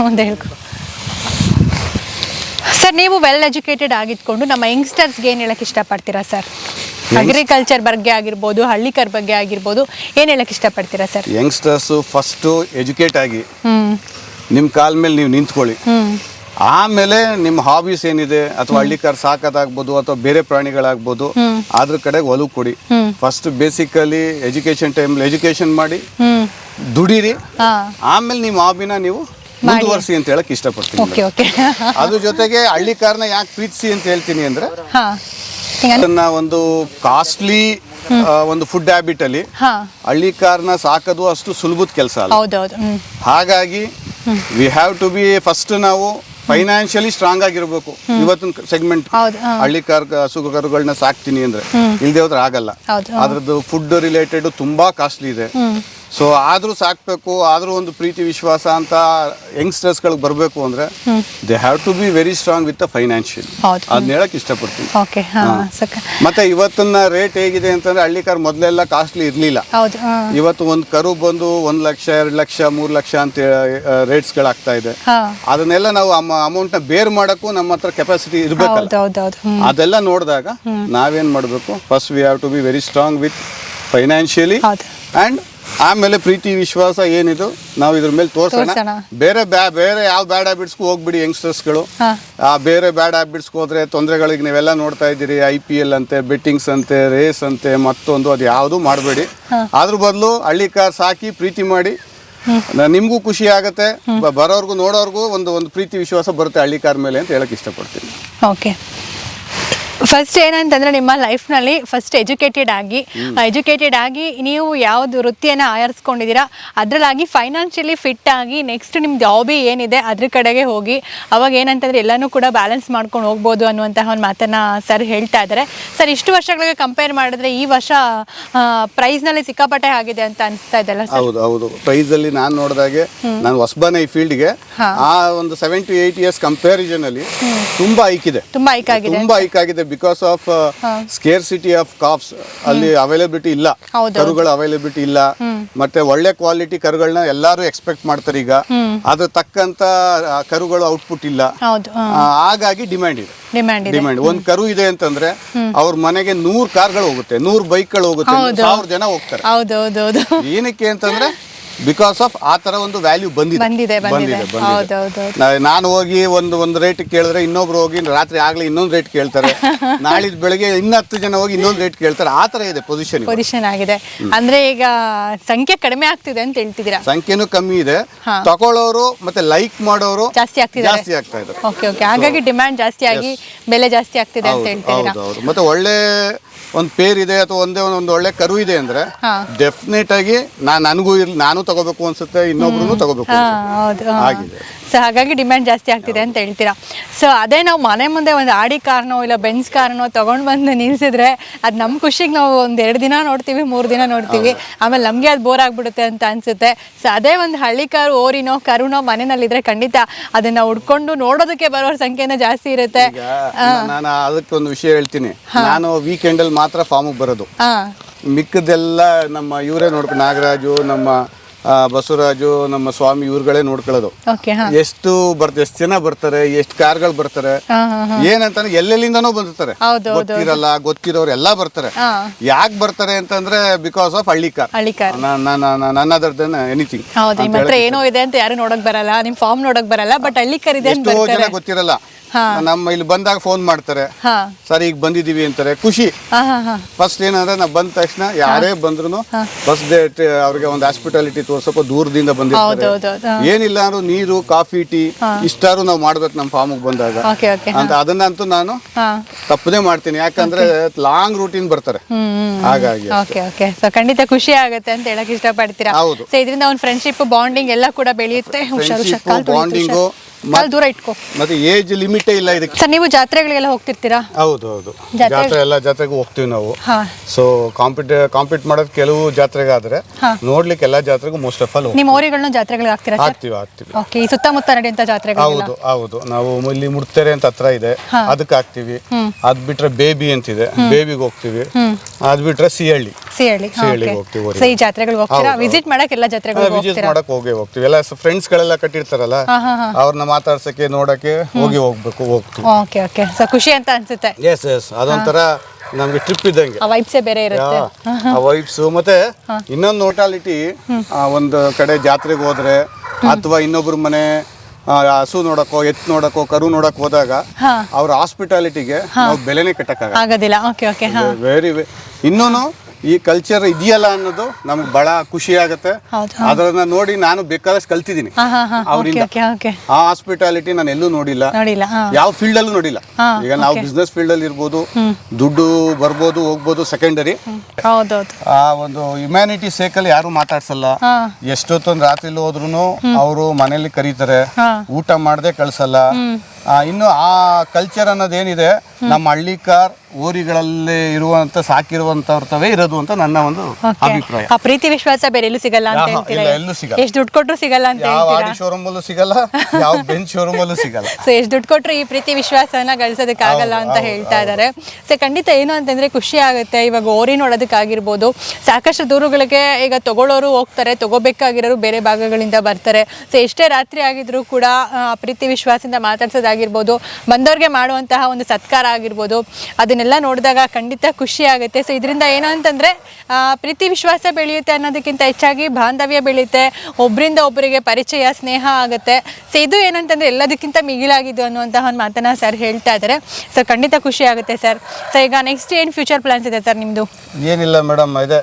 ಮುಂದೆ ಹೇಳ್ಕೊ. ಸರ್ ನೀವು ವೆಲ್ ಎಜುಕೇಟೆಡ್ ಆಗಿದ್ಕೊಂಡು ನಮ್ಮ ಯಂಗ್ಸ್ಟರ್ಸ್ಗೆ ಏನು ಹೇಳಕ್ ಇಷ್ಟಪಡ್ತೀರಾ ಸರ್ ಅಗ್ರಿಕಲ್ಚರ್ ಬಗ್ಗೆ ಆಗಿರ್ಬೋದು ಹಳ್ಳಿಕರ್ ಬಗ್ಗೆ ಆಗಿರ್ಬೋದು ಏನು ಹೇಳಕ್ ಇಷ್ಟಪಡ್ತೀರಾ ಸರ್ ಯಂಗ್ಸ್ಟರ್ಸು ಫಸ್ಟು ಎಜುಕೇಟ್ ಆಗಿ. ನಿಮ್ಮ ಕಾಲ ಮೇಲೆ ನೀವು ನಿಂತ್ಕೊಳ್ಳಿ. ಆಮೇಲೆ ನಿಮ್ಮ ಹಾಬೀಸ್ ಏನಿದೆ ಅಥವಾ ಹಳ್ಳಿಕಾರ್ ಸಾಕೋದಾಗ್ಬೋದು ಅಥವಾ ಬೇರೆ ಪ್ರಾಣಿಗಳಾಗ್ಬೋದು ಅದ್ರ ಕಡೆ ಒಲವು ಕೊಡಿ. First basically education time education ಮಾಡಿ. ದುಡೀರಿ. ಆಮೇಲೆ ನಿಮ್ಮ ಹಾಬಿನ ನೀವು ಮುಂದುವರಿಸಿ ಅಂತ ಹೇಳಕ್ ಇಷ್ಟಪಡ್ತೀನಿ ಓಕೆ ಓಕೆ ಅದ್ರ ಜೊತೆಗೆ ಹಳ್ಳಿ ಕಾರ್ನ ಯಾಕೆ ಪ್ರೀತಿಸಿ ಅಂತ ಹೇಳ್ತೀನಿ ಅಂದ್ರೆ ಅದನ್ನ ಒಂದು ಕಾಸ್ಟ್ಲಿ ಒಂದು ಫುಡ್ ಹ್ಯಾಬಿಟ್ ಅಲ್ಲಿ ಹಳ್ಳಿ ಕಾರ್ನ ಸಾಕೋದು ಅಷ್ಟು ಸುಲಭದ ಕೆಲಸ ಅಲ್ಲ. ಹಾಗಾಗಿ we have to be first ನಾವು ಫೈನಾನ್ಷಿಯಲಿ ಸ್ಟ್ರಾಂಗ್ ಆಗಿರ್ಬೇಕು. ಇವತ್ತಿನ ಸೆಗ್ಮೆಂಟ್ ಹಳ್ಳಿ ಕಾರ್ ಹಸುಗರುಗಳನ್ನ ಸಾಕ್ತೀನಿ ಅಂದ್ರೆ ಇಲ್ದೇ ಹೋದ್ರೆ ಆಗಲ್ಲ. ಅದ್ರದ್ದು ಫುಡ್ ರಿಲೇಟೆಡ್ ತುಂಬಾ ಕಾಸ್ಟ್ಲಿ ಇದೆ. ಸೊ ಆದ್ರೂ ಸಾಕ್ಬೇಕು ಆದ್ರೂ ಒಂದು ಪ್ರೀತಿ ವಿಶ್ವಾಸ ಅಂತ ಯಂಗ್ಸ್ಟರ್ಸ್ ಗಳಿಗೆ ಬರಬೇಕು ಅಂದ್ರೆ they have to be very strong with financial ಹೌದು. ಅದನ್ನ ಹೇಳಕ್ ಇಷ್ಟಪಡ್ತೀನಿ. ಓಕೆ ಮತ್ತೆ ಇವತ್ತಿನ ರೇಟ್ ಹೇಗಿದೆ ಅಂತಂದ್ರೆ ಹಳ್ಳಿ ಕಾರ್ ಮೊದಲೆಲ್ಲ ಕಾಸ್ಟ್ಲಿ ಇರ್ಲಿಲ್ಲ. ಇವತ್ತು ಒಂದು ಕರು ಬಂದು ಒಂದ್ ಲಕ್ಷ ಎರಡು ಲಕ್ಷ ಮೂರು ಲಕ್ಷ ಅಂತ ರೇಟ್ಸ್ಗಳಾಗ್ತಾ ಇದೆ. ಅದನ್ನೆಲ್ಲ ನಾವು ಅಮೌಂಟ್ನ ಬೇರ್ ಮಾಡೋಕ್ಕೂ ನಮ್ಮ ಹತ್ರ ಕೆಪಾಸಿಟಿ ಹೌದು ಅದೆಲ್ಲ ನೋಡಿದಾಗ ನಾವೇನ್ ಮಾಡಬೇಕು? First we have to be very strong with financially and and ಆಮೇಲೆ ಪ್ರೀತಿ ವಿಶ್ವಾಸ ಏನಿದು? ನಾವು ಇದ್ರ ಮೇಲೆ ತೋರ್ಸೋಣ. ಬೇರೆ ಬೇರೆ ಯಾವ ಬ್ಯಾಡ್ ಹ್ಯಾಬಿಟ್ಸ್ಗೂ ಹೋಗ್ಬಿಡಿ ಯಂಗ್ಸ್ಟರ್ಸ್ಗಳು. ಆ ಬೇರೆ ಬ್ಯಾಡ್ ಹ್ಯಾಬಿಟ್ಸ್ಗೆ ಹೋದ್ರೆ ತೊಂದರೆಗಳಿಗೆ ನೀವೆಲ್ಲ ನೋಡ್ತಾ ಇದ್ದೀರಿ ಐ ಪಿ ಎಲ್ ಅಂತೆ ಬೆಟ್ಟಿಂಗ್ಸ್ ಅಂತೆ ರೇಸ್ ಅಂತೆ ಮತ್ತೊಂದು ಅದು ಯಾವುದು ಮಾಡಬೇಡಿ. ಅದ್ರ ಬದಲು ಹಳ್ಳಿ ಕಾರ್ ಸಾಕಿ ಪ್ರೀತಿ ಮಾಡಿ. ನಿಮಗೂ ಖುಷಿ ಆಗುತ್ತೆ. ಬರೋರ್ಗು ನೋಡೋರ್ಗು ಒಂದು ಒಂದು ಪ್ರೀತಿ ವಿಶ್ವಾಸ ಬರುತ್ತೆ ಹಳ್ಳಿ ಕಾರ್ ಮೇಲೆ ಅಂತ ಹೇಳಕ್ ಇಷ್ಟಪಡ್ತೀನಿ. ಓಕೆ. ಫಸ್ಟ್ ಏನಂತಂದ್ರೆ ನಿಮ್ಮ ಲೈಫ್ನಲ್ಲಿ ಫಸ್ಟ್ ಎಜುಕೇಟೆಡ್ ಆಗಿ ಎಜುಕೇಟೆಡ್ ಆಗಿ ನೀವು ಯಾವ್ದು ವೃತ್ತಿಯನ್ನು ಆಯರ್ಸ್ಕೊಂಡಿದ್ದೀರಾ ಅದರಲ್ಲಾಗಿ ಫೈನಾನ್ಷಿಯಲಿ ಫಿಟ್ ಆಗಿ ನೆಕ್ಸ್ಟ್ ನಿಮ್ದು ಹಾಬಿ ಏನಿದೆ ಅದ್ರ ಕಡೆಗೆ ಹೋಗಿ ಅವಾಗ ಏನಂತಂದ್ರೆ ಎಲ್ಲನೂ ಕೂಡ ಬ್ಯಾಲೆನ್ಸ್ ಮಾಡ್ಕೊಂಡು ಹೋಗ್ಬೋದು ಅನ್ನುವಂತಹ ಒಂದು ಮಾತನ್ನ ಸರ್ ಹೇಳ್ತಾ ಇದ್ದಾರೆ ಸರ್ ಇಷ್ಟು ವರ್ಷಗಳಿಗೆ ಕಂಪೇರ್ ಮಾಡಿದ್ರೆ ಈ ವರ್ಷ ಪ್ರೈಸ್ನಲ್ಲಿ ಸಿಕ್ಕಾಪಟ್ಟೆ ಆಗಿದೆ ಅಂತ ಅನಿಸ್ತಾ ಇದೆಲ್ಲ ಹೌದು ಹೌದು. ಪ್ರೈಸ್ ಅಲ್ಲಿ ನಾನು ನೋಡಿದಾಗೆ ನಾನು ಹೊಸಬನೇ ಈ ಫೀಲ್ಡ್ಗೆ. ಆ ಒಂದು seven to eight years comparison ಅಲ್ಲಿ ತುಂಬಾ ಐಕ್ ಇದೆ. ತುಂಬಾ ಹೈಕ್ ಆಗಿದೆ ತುಂಬಾ ಐಕ್ ಆಗಿದೆ. Because of scarcity of calves ಅಲ್ಲಿ ಅವೈಲಬಿಲಿಟಿ ಇಲ್ಲ. ಕರುಗಳ ಅವೈಲಬಿಲಿಟಿ ಇಲ್ಲ. ಮತ್ತೆ ಒಳ್ಳೆ ಕ್ವಾಲಿಟಿ ಕರುಗಳನ್ನ ಎಲ್ಲಾರು ಎಕ್ಸ್ಪೆಕ್ಟ್ ಮಾಡ್ತಾರೆ ಈಗ. ಅದ್ರ ತಕ್ಕಂತ ಕರುಗಳು ಔಟ್ಪುಟ್ ಇಲ್ಲ. ಹಾಗಾಗಿ ಡಿಮ್ಯಾಂಡ್ ಇದೆ. ಡಿಮ್ಯಾಂಡ್ ಒಂದ್ ಕರು ಇದೆ ಅಂತಂದ್ರೆ ಅವ್ರ ಮನೆಗೆ ನೂರ್ ಕಾರ್ಗಳು ಹೋಗುತ್ತೆ ನೂರ್ ಬೈಕ್ಗಳು ಹೋಗುತ್ತೆ. ಸಾವಿರ ಜನ ಹೋಗ್ತಾರೆ. ಏನಕ್ಕೆ ಅಂತಂದ್ರೆ ಬಿಕಾಸ್ ಆಫ್ ಆ ತರ ಒಂದು ವ್ಯಾಲ್ಯೂ ಬಂದಿದೆ. ಬಂದಿದೆ, ಬಂದಿದೆ. ನಾನು ಹೋಗಿ ಒಂದು ಒಂದು ರೇಟ್ ಕೇಳಿದ್ರೆ ಇನ್ನೊಬ್ರು ಹೋಗಿ ರಾತ್ರಿ ಆಗ್ಲಿ ಇನ್ನೊಂದು ರೇಟ್ ಕೇಳ್ತಾರೆ. ನಾಳಿದ್ ಬೆಳಿಗ್ಗೆ ಇನ್ನ ಹತ್ತು ಜನ ಹೋಗಿ ಇನ್ನೊಂದು ರೇಟ್ ಕೇಳ್ತಾರೆ. ಆ ತರ ಇದೆ ಪೊಸಿಷನ್ ಪೊಸಿಷನ್ ಆಗಿದೆ. ಅಂದ್ರೆ ಈಗ ಸಂಖ್ಯೆ ಕಡಿಮೆ ಆಗ್ತಿದೆ ಅಂತ ಹೇಳ್ತಿದ್ದೀರಾ? ಸಂಖ್ಯೆನೂ ಕಮ್ಮಿ ಇದೆ. ತಗೊಳ್ಳೋರು ಮತ್ತೆ ಲೈಕ್ ಮಾಡೋರು ಜಾಸ್ತಿ ಆಗ್ತಿದೆ ಜಾಸ್ತಿ ಆಗ್ತಾ ಇದೆ ಓಕೆ ಓಕೆ ಹಾಗಾಗಿ ಡಿಮ್ಯಾಂಡ್ ಜಾಸ್ತಿ ಆಗಿ ಬೆಲೆ ಜಾಸ್ತಿ ಆಗ್ತಿದೆ ಅಂತ ಹೇಳ್ತೀರಾ ಹೇಳ್ತಿದ್ದೀರಾ? ಮತ್ತೆ ಒಳ್ಳೆ ಒಂದು ಪೇರ್ ಇದೆ ಅಥವಾ ಒಂದೇ ಒಂದು ಒಳ್ಳೆ ಕರು ಇದೆ ಅಂದ್ರೆ. ಡೆಫಿನೆಟ್ ಆಗಿ ನಾನು ನನಗೂ ಇರ್ಲಿ ನಾನು ತಗೋಬೇಕು ಅನ್ಸುತ್ತೆ ಇನ್ನೊಬ್ರು ತಗೋಬೇಕು ಹಾ ಆಗಿದೆ. ಸೊ ಹಾಗಾಗಿ ಡಿಮ್ಯಾಂಡ್ ಜಾಸ್ತಿ ಆಗ್ತಿದೆ ಅಂತ ಹೇಳ್ತೀರಾ. ಸೊ ಅದೇ ನಾವು ಮನೆ ಮುಂದೆ ಒಂದು ಆಡಿ ಕಾರ್ನೋ ಇಲ್ಲ ಬೆನ್ಸ್ ಕಾರ್ನೋ ತಗೊಂಡ್ ಬಂದು ನಿಲ್ಸಿದ್ರೆ ಅದ್ ನಮ್ಮ ಖುಷಿಗೆ ನಾವು ಒಂದ್ ಎರಡು ದಿನ ನೋಡ್ತೀವಿ ಮೂರು ದಿನ ನೋಡ್ತೀವಿ. ಆಮೇಲೆ ನಮಗೆ ಅದು ಬೋರ್ ಆಗ್ಬಿಡುತ್ತೆ ಅಂತ ಅನ್ಸುತ್ತೆ. ಸೊ ಅದೇ ಒಂದು ಹಳ್ಳಿ ಕಾರು ಓರಿನೋ ಕರುನೋ ಮನೆಯಲ್ಲಿದ್ರೆ ಖಂಡಿತ ಅದನ್ನ ಉಡ್ಕೊಂಡು ನೋಡೋದಕ್ಕೆ ಬರೋ ಸಂಖ್ಯೆನೇ ಜಾಸ್ತಿ ಇರುತ್ತೆ. ಈಗ ನಾನು ಅದಕ್ಕೆ ಅದಕ್ಕೊಂದು ವಿಷಯ ಹೇಳ್ತೀನಿ. ನಾನು ವೀಕೆಂಡ್ ಅಲ್ಲಿ ಮಾತ್ರ ಫಾರ್ಮ್ ಬರೋದು. ಹಾ. ಮಿಕ್ಕದೆಲ್ಲ ನಮ್ಮ ಇವರೇ ನೋಡ್ಕೊ ನಾಗರಾಜು ನಮ್ಮ ಆ, ಬಸವರಾಜು ನಮ್ಮ ಸ್ವಾಮಿ ಇವ್ರಗಳೇ ನೋಡ್ಕೊಳ್ಳೋದು. ಓಕೆ ಹಾ. ಎಷ್ಟು ಬರ್ತ ಎಷ್ಟು ಜನ ಬರ್ತಾರೆ ಎಷ್ಟು ಕಾರ್ಗಳು ಬರ್ತಾರೆ ಹಾ ಹಾ ಏನಂತಾನೆ ಎಲ್ಲೆಲ್ಲಿಂದನೋ ಬಂದಿರ್ತಾರೆ. ಹೌದು, ಗೊತ್ತಿರಲ್ಲ ಗೊತ್ತಿರೋರು ಎಲ್ಲಾ ಬರ್ತಾರೆ. ಹಾ. ಯಾಕೆ ಬರ್ತಾರೆ ಅಂತಂದ್ರೆ because of Hallikar. Hallikar. ನನ್ನ ಅದರ್ ದೆನ್ ಎನಿಥಿಂಗ್ ಹೌದು ನಿಮ್ಮ ಹತ್ರ ಏನೋ ಇದೆ ಅಂತ ಯಾರು ನೋಡಕ್ ಬರಲ್ಲ ನಿಮ್ ಫಾರ್ಮ್ ನೋಡಕ್ ಬರಲ್ಲ ಬಟ್ ಹಳ್ಳಿ ಕರಿದೆ ಅಂತ ಎಷ್ಟೋ ಜನ ಬರ್ತಾರೆ. ಗೊತ್ತಿರಲ್ಲ. ನಮ್ಮ ಇಲ್ಲಿ ಬಂದಾಗ ಫೋನ್ ಮಾಡ್ತಾರೆ. ಸರ್ ಈಗ ಬಂದಿದೀವಿ ಅಂತಾರೆ. ಖುಷಿ. ಫಸ್ಟ್ ಏನಂದ್ರೆ ನಾವು ಬಂದ ತಕ್ಷಣ ಯಾರೇ ಬಂದ್ರು ಫಸ್ಟ್ ಡೇಟ್ ಅವ್ರಿಗೆ ಒಂದು ಹಾಸ್ಪಿಟಾಲಿಟಿ ತೋರ್ಸಪ್ಪ ದೂರದಿಂದ ಬಂದಿರ್ತಾರೆ. ಏನಿಲ್ಲ ಅಂದ್ರೂ ನೀರು ಕಾಫಿ ಟೀ ಇಷ್ಟಾರು ನಾವು ಮಾಡ್ಬೇಕು ನಮ್ಮ ಫಾರ್ಮ್ ಬಂದಾಗ. ಅಂತ ಅದನ್ನಂತೂ ನಾನು ತಪ್ಪದೇ ಮಾಡ್ತೀನಿ. ಯಾಕಂದ್ರೆ ಲಾಂಗ್ ರೂಟೀನ್ ಬರ್ತಾರೆ. ಹಾಗಾಗಿ ಓಕೆ ಓಕೆ ಸೊ ಖಂಡಿತ ಖುಷಿ ಆಗುತ್ತೆ ಅಂತ ಹೇಳಕ್ ಇಷ್ಟಪಡ್ತೀರಾ? ಹೌದು. ಸೊ ಇದರಿಂದ ಅವ್ನ ಫ್ರೆಂಡ್ಶಿಪ್ ಬಾಂಡಿಂಗ್ ಎಲ್ಲ ಕೂಡ ಬೆಳೆಯುತ್ತೆ. ಕಾಲ್ ದೂರ ಇಟ್ಕೋ. ಮತ್ತೆ ಏಜ್ ಲಿಮಿಟ್ ಇಲ್ಲ ಇದಕ್ಕೆ. ಸರ್ ನೀವು ಜಾತ್ರೆಗಳಿಗೆಲ್ಲ ಹೋಗ್ತಿರ್ತೀರಾ? ಹೌದು ಹೌದು. ಜಾತ್ರೆ- ಎಲ್ಲ ಜಾತ್ರೆಗೂ ಹೋಗ್ತೀವಿ ನಾವು. ಸೊ ಕಾಂಪಿಟ್ ಕಾಂಪಿಟ್ ಮಾಡೋದು ಕೆಲವು ಜಾತ್ರೆಗಾದ್ರೆ. ನೋಡ್ಲಿಕ್ಕೆ ಎಲ್ಲ ಜಾತ್ರೆಗೂ ಮೋಸ್ಟ್ ಆಫ್ ಆಲ್ ನಿಮ್ಮ ಓರಿಗಳನ್ನ ಜಾತ್ರೆಗಳಿಗೆ ಹಾಕ್ತೀರಾ ಹಾಕ್ತೀವಿ ಹಾಕ್ತೀವಿ. ಓಕೆ ಈ ಸುತ್ತಮುತ್ತ ನಡೆಯುವಂತ ಜಾತ್ರೆಗಳು ಹೌದು ಹೌದು. ನಾವು ಇಲ್ಲಿ ಮುಡ್ತೆರೆ ಅಂತ ಹತ್ರ ಇದೆ. ಅದಕ್ಕೆ ಹಾಕ್ತಿವಿ. ಅದ್ ಬಿಟ್ರೆ ಬೇಬಿ ಅಂತಿದೆ. ಬೇಬಿಗೆ ಹೋಗ್ತೀವಿ. ಅದ್ ಬಿಟ್ರೆ ಸಿಹಳ್ಳಿ. ಸಿಹಳ್ಳಿ ಸಿಹಳ್ಳಿಗೆ ಹೋಗ್ತೀವಿ. ಸೊ ಈ ಜಾತ್ರೆಗಳಿಗೆ ಹೋಗ್ತೀರಾ? ವಿಸಿಟ್ ಮಾಡಕ್ ಎಲ್ಲ ಜಾತ್ರೆಗಳಿಗೆ ವಿಸಿಟ್ ಹೋಗ್ತೀರಾ? ಮಾಡಕ್ ಹೋಗೇ ಹೋಗ್ತೀವಿ. ಎಲ್ಲ ಫ್ರೆಂಡ್ಸ್ ಗಳೆಲ್ಲ ಕಟ್ಟಿರ್ತಾರಲ್ಲ ಅವ್ರನ್ನ ಮಾತಾಡ್ಸಕ್ಕೆ ನೋಡಕ್ಕೆ ಹೋಗಿ ಹೋಗ್ಬೇಕು ಹೋಗ್ತೀವಿ. ಓಕೆ ಓಕೆ ಸೊ ಖುಷಿ ಅಂತ ಅನ್ಸುತ್ತೆ. ಎಸ್ ಎಸ್ ಅದೊಂಥರ ನಮ್ಗೆ ಟ್ರಿಪ್ ಇದ್ದಂಗೆ. ಆ ವೈಬ್ಸೇ ಬೇರೆ ಇರುತ್ತೆ. ಆ ವೈಬ್ಸ್ ಮತ್ತೆ ಇನ್ನೊಂದು ನೋಟಾಲಿಟಿ ಒಂದು ಕಡೆ ಜಾತ್ರೆಗೆ ಹೋದ್ರೆ ಅಥವಾ ಇನ್ನೊಬ್ರ ಮನೆ ಹಸು ನೋಡಕ್ಕೋ ಎತ್ ನೋಡಕ್ಕೋ ಕರು ನೋಡಕ್ ಹೋದಾಗ ಅವ್ರ ಹಾಸ್ಪಿಟಾಲಿಟಿಗೆ ನಾವು ಬೆಲೆನೇ ಕಟ್ಟಕ್ಕಾಗಲ್ಲ. ಆಗೋದಿಲ್ಲ. ಓಕೆ ವೆರಿ ಇನ್ನೂನು ಈ ಕಲ್ಚರ್ ಇದೆಯಲ್ಲ ಅನ್ನೋದು ನಮ್ಗೆ ಬಹಳ ಖುಷಿ ಆಗುತ್ತೆ. ಅದನ್ನ ನೋಡಿ ನಾನು ಬೇಕಾದಷ್ಟು ಕಲ್ತಿದ್ದೀನಿ. ಅವರಿಂದ ಆ ಹಾಸ್ಪಿಟಾಲಿಟಿ ನಾನು ಎಲ್ಲೂ ನೋಡಿಲ್ಲ. ಯಾವ ಫೀಲ್ಡ್ ಅಲ್ಲೂ ನೋಡಿಲ್ಲ. ಈಗ ನಾವು ಬಿಸ್ನೆಸ್ ಫೀಲ್ಡ್ ಅಲ್ಲಿ ಇರ್ಬೋದು ದುಡ್ಡು ಬರ್ಬೋದು ಹೋಗ್ಬೋದು ಸೆಕೆಂಡರಿ ಆ ಒಂದು ಹ್ಯುಮ್ಯಾನಿಟಿ ಸೇಕಲ್ಲಿ ಯಾರು ಮಾತಾಡ್ಸಲ್ಲ. ಎಷ್ಟೊತ್ತೊಂದು ರಾತ್ರಿಲಿ ಹೋದ್ರು ಅವರು ಮನೇಲಿ ಕರೀತಾರೆ. ಊಟ ಮಾಡದೆ ಕಳ್ಸಲ್ಲ. ಇನ್ನು ಆ ಕಲ್ಚರ್ ಅನ್ನೋದೇನಿದೆ ನಮ್ಮ ಹಳ್ಳಿಕಾರ್ ಊರಿಗಳಲ್ಲಿ ಇರುವಂತ ಸಾಕಿರುವಂತವರ್ತವೇ ಇರೋದು ಅಂತ ನನ್ನ ಒಂದು ಅಭಿಪ್ರಾಯ. ಆ ಪ್ರೀತಿ ವಿಶ್ವಾಸ ಬೇರೆ ಎಲ್ಲೂ ಸಿಗಲ್ಲ ಅಂತ ಹೇಳ್ತೀರಾ ಇಲ್ಲ, ಎಲ್ಲೂ ಸಿಗಲ್ಲ. ಎಷ್ಟು ದುಡ್ಡು ಕೊಟ್ರು ಸಿಗಲ್ಲ ಅಂತ ಯಾವ ಹೇಳ್ತೀರಾ? ಆಡಿ ಶೋರೂಮ್ ಅಲ್ಲೂ ಸಿಗಲ್ಲ ಯಾವ ಬೆಂಚ್ ಶೋರೂಮ್ ಅಲ್ಲೂ ಸಿಗಲ್ಲ. ಸೊ ಎಷ್ಟು ದುಡ್ಡು ಕೊಟ್ಟರು ಈ ಪ್ರೀತಿ ವಿಶ್ವಾಸನ ಗಳಿಸೋದಕ್ಕೆ ಆಗಲ್ಲ ಅಂತ ಹೇಳ್ತಾ ಇದ್ದಾರೆ ಸೊ ಖಂಡಿತ ಏನು ಅಂತಂದ್ರೆ ಖುಷಿ ಆಗುತ್ತೆ. ಇವಾಗ ಓರಿ ನೋಡೋದಕ್ಕಾಗಿರ್ಬೋದು ಸಾಕಷ್ಟು ದೂರುಗಳಿಗೆ ಈಗ ತಗೊಳ್ಳೋರು ಹೋಗ್ತಾರೆ ತಗೋಬೇಕಾಗಿರೋರು ಬೇರೆ ಭಾಗಗಳಿಂದ ಬರ್ತಾರೆ. ಸೊ ಎಷ್ಟೇ ರಾತ್ರಿ ಆಗಿದ್ರು ಕೂಡ ಆ, ಪ್ರೀತಿ ವಿಶ್ವಾಸದಿಂದ ಮಾತಾಡ್ಸೋದಾಗಿರ್ಬೋದು ಬಂದವ್ರಿಗೆ ಮಾಡುವಂತಹ ಒಂದು ಸತ್ಕಾರ ಆಗಿರ್ಬೋದು ಅದನ್ನೆಲ್ಲ ನೋಡಿದಾಗ ಖಂಡಿತ ಖುಷಿ ಆಗುತ್ತೆ. ಸೊ ಇದರಿಂದ ಏನು ಅಂತಂದರೆ ಪ್ರೀತಿ ವಿಶ್ವಾಸ ಬೆಳೆಯುತ್ತೆ ಅನ್ನೋದಕ್ಕಿಂತ ಹೆಚ್ಚಾಗಿ ಬಾಂಧವ್ಯ ಬೆಳೆಯುತ್ತೆ ಒಬ್ಬರಿಂದ ಒಬ್ಬರಿಗೆ ಪರಿಚಯ ಸ್ನೇಹ ಆಗುತ್ತೆ. ಸೊ ಇದು ಏನಂತಂದರೆ ಎಲ್ಲದಕ್ಕಿಂತ ಮಿಗಿಲಾಗಿದ್ದು ಅನ್ನುವಂತಹ ಒಂದು ಮಾತನ್ನು ಸರ್ ಹೇಳ್ತಾ ಇದ್ದಾರೆ ಸೊ ಖಂಡಿತ ಖುಷಿ ಆಗುತ್ತೆ ಸರ್ ಸೊ ಈಗ ನೆಕ್ಸ್ಟ್ ಏನು ಫ್ಯೂಚರ್ ಪ್ಲಾನ್ಸ್ ಇದೆ ಸರ್ ನಿಮ್ಮದು ಏನಿಲ್ಲ ಮೇಡಮ್ ಇದೆ.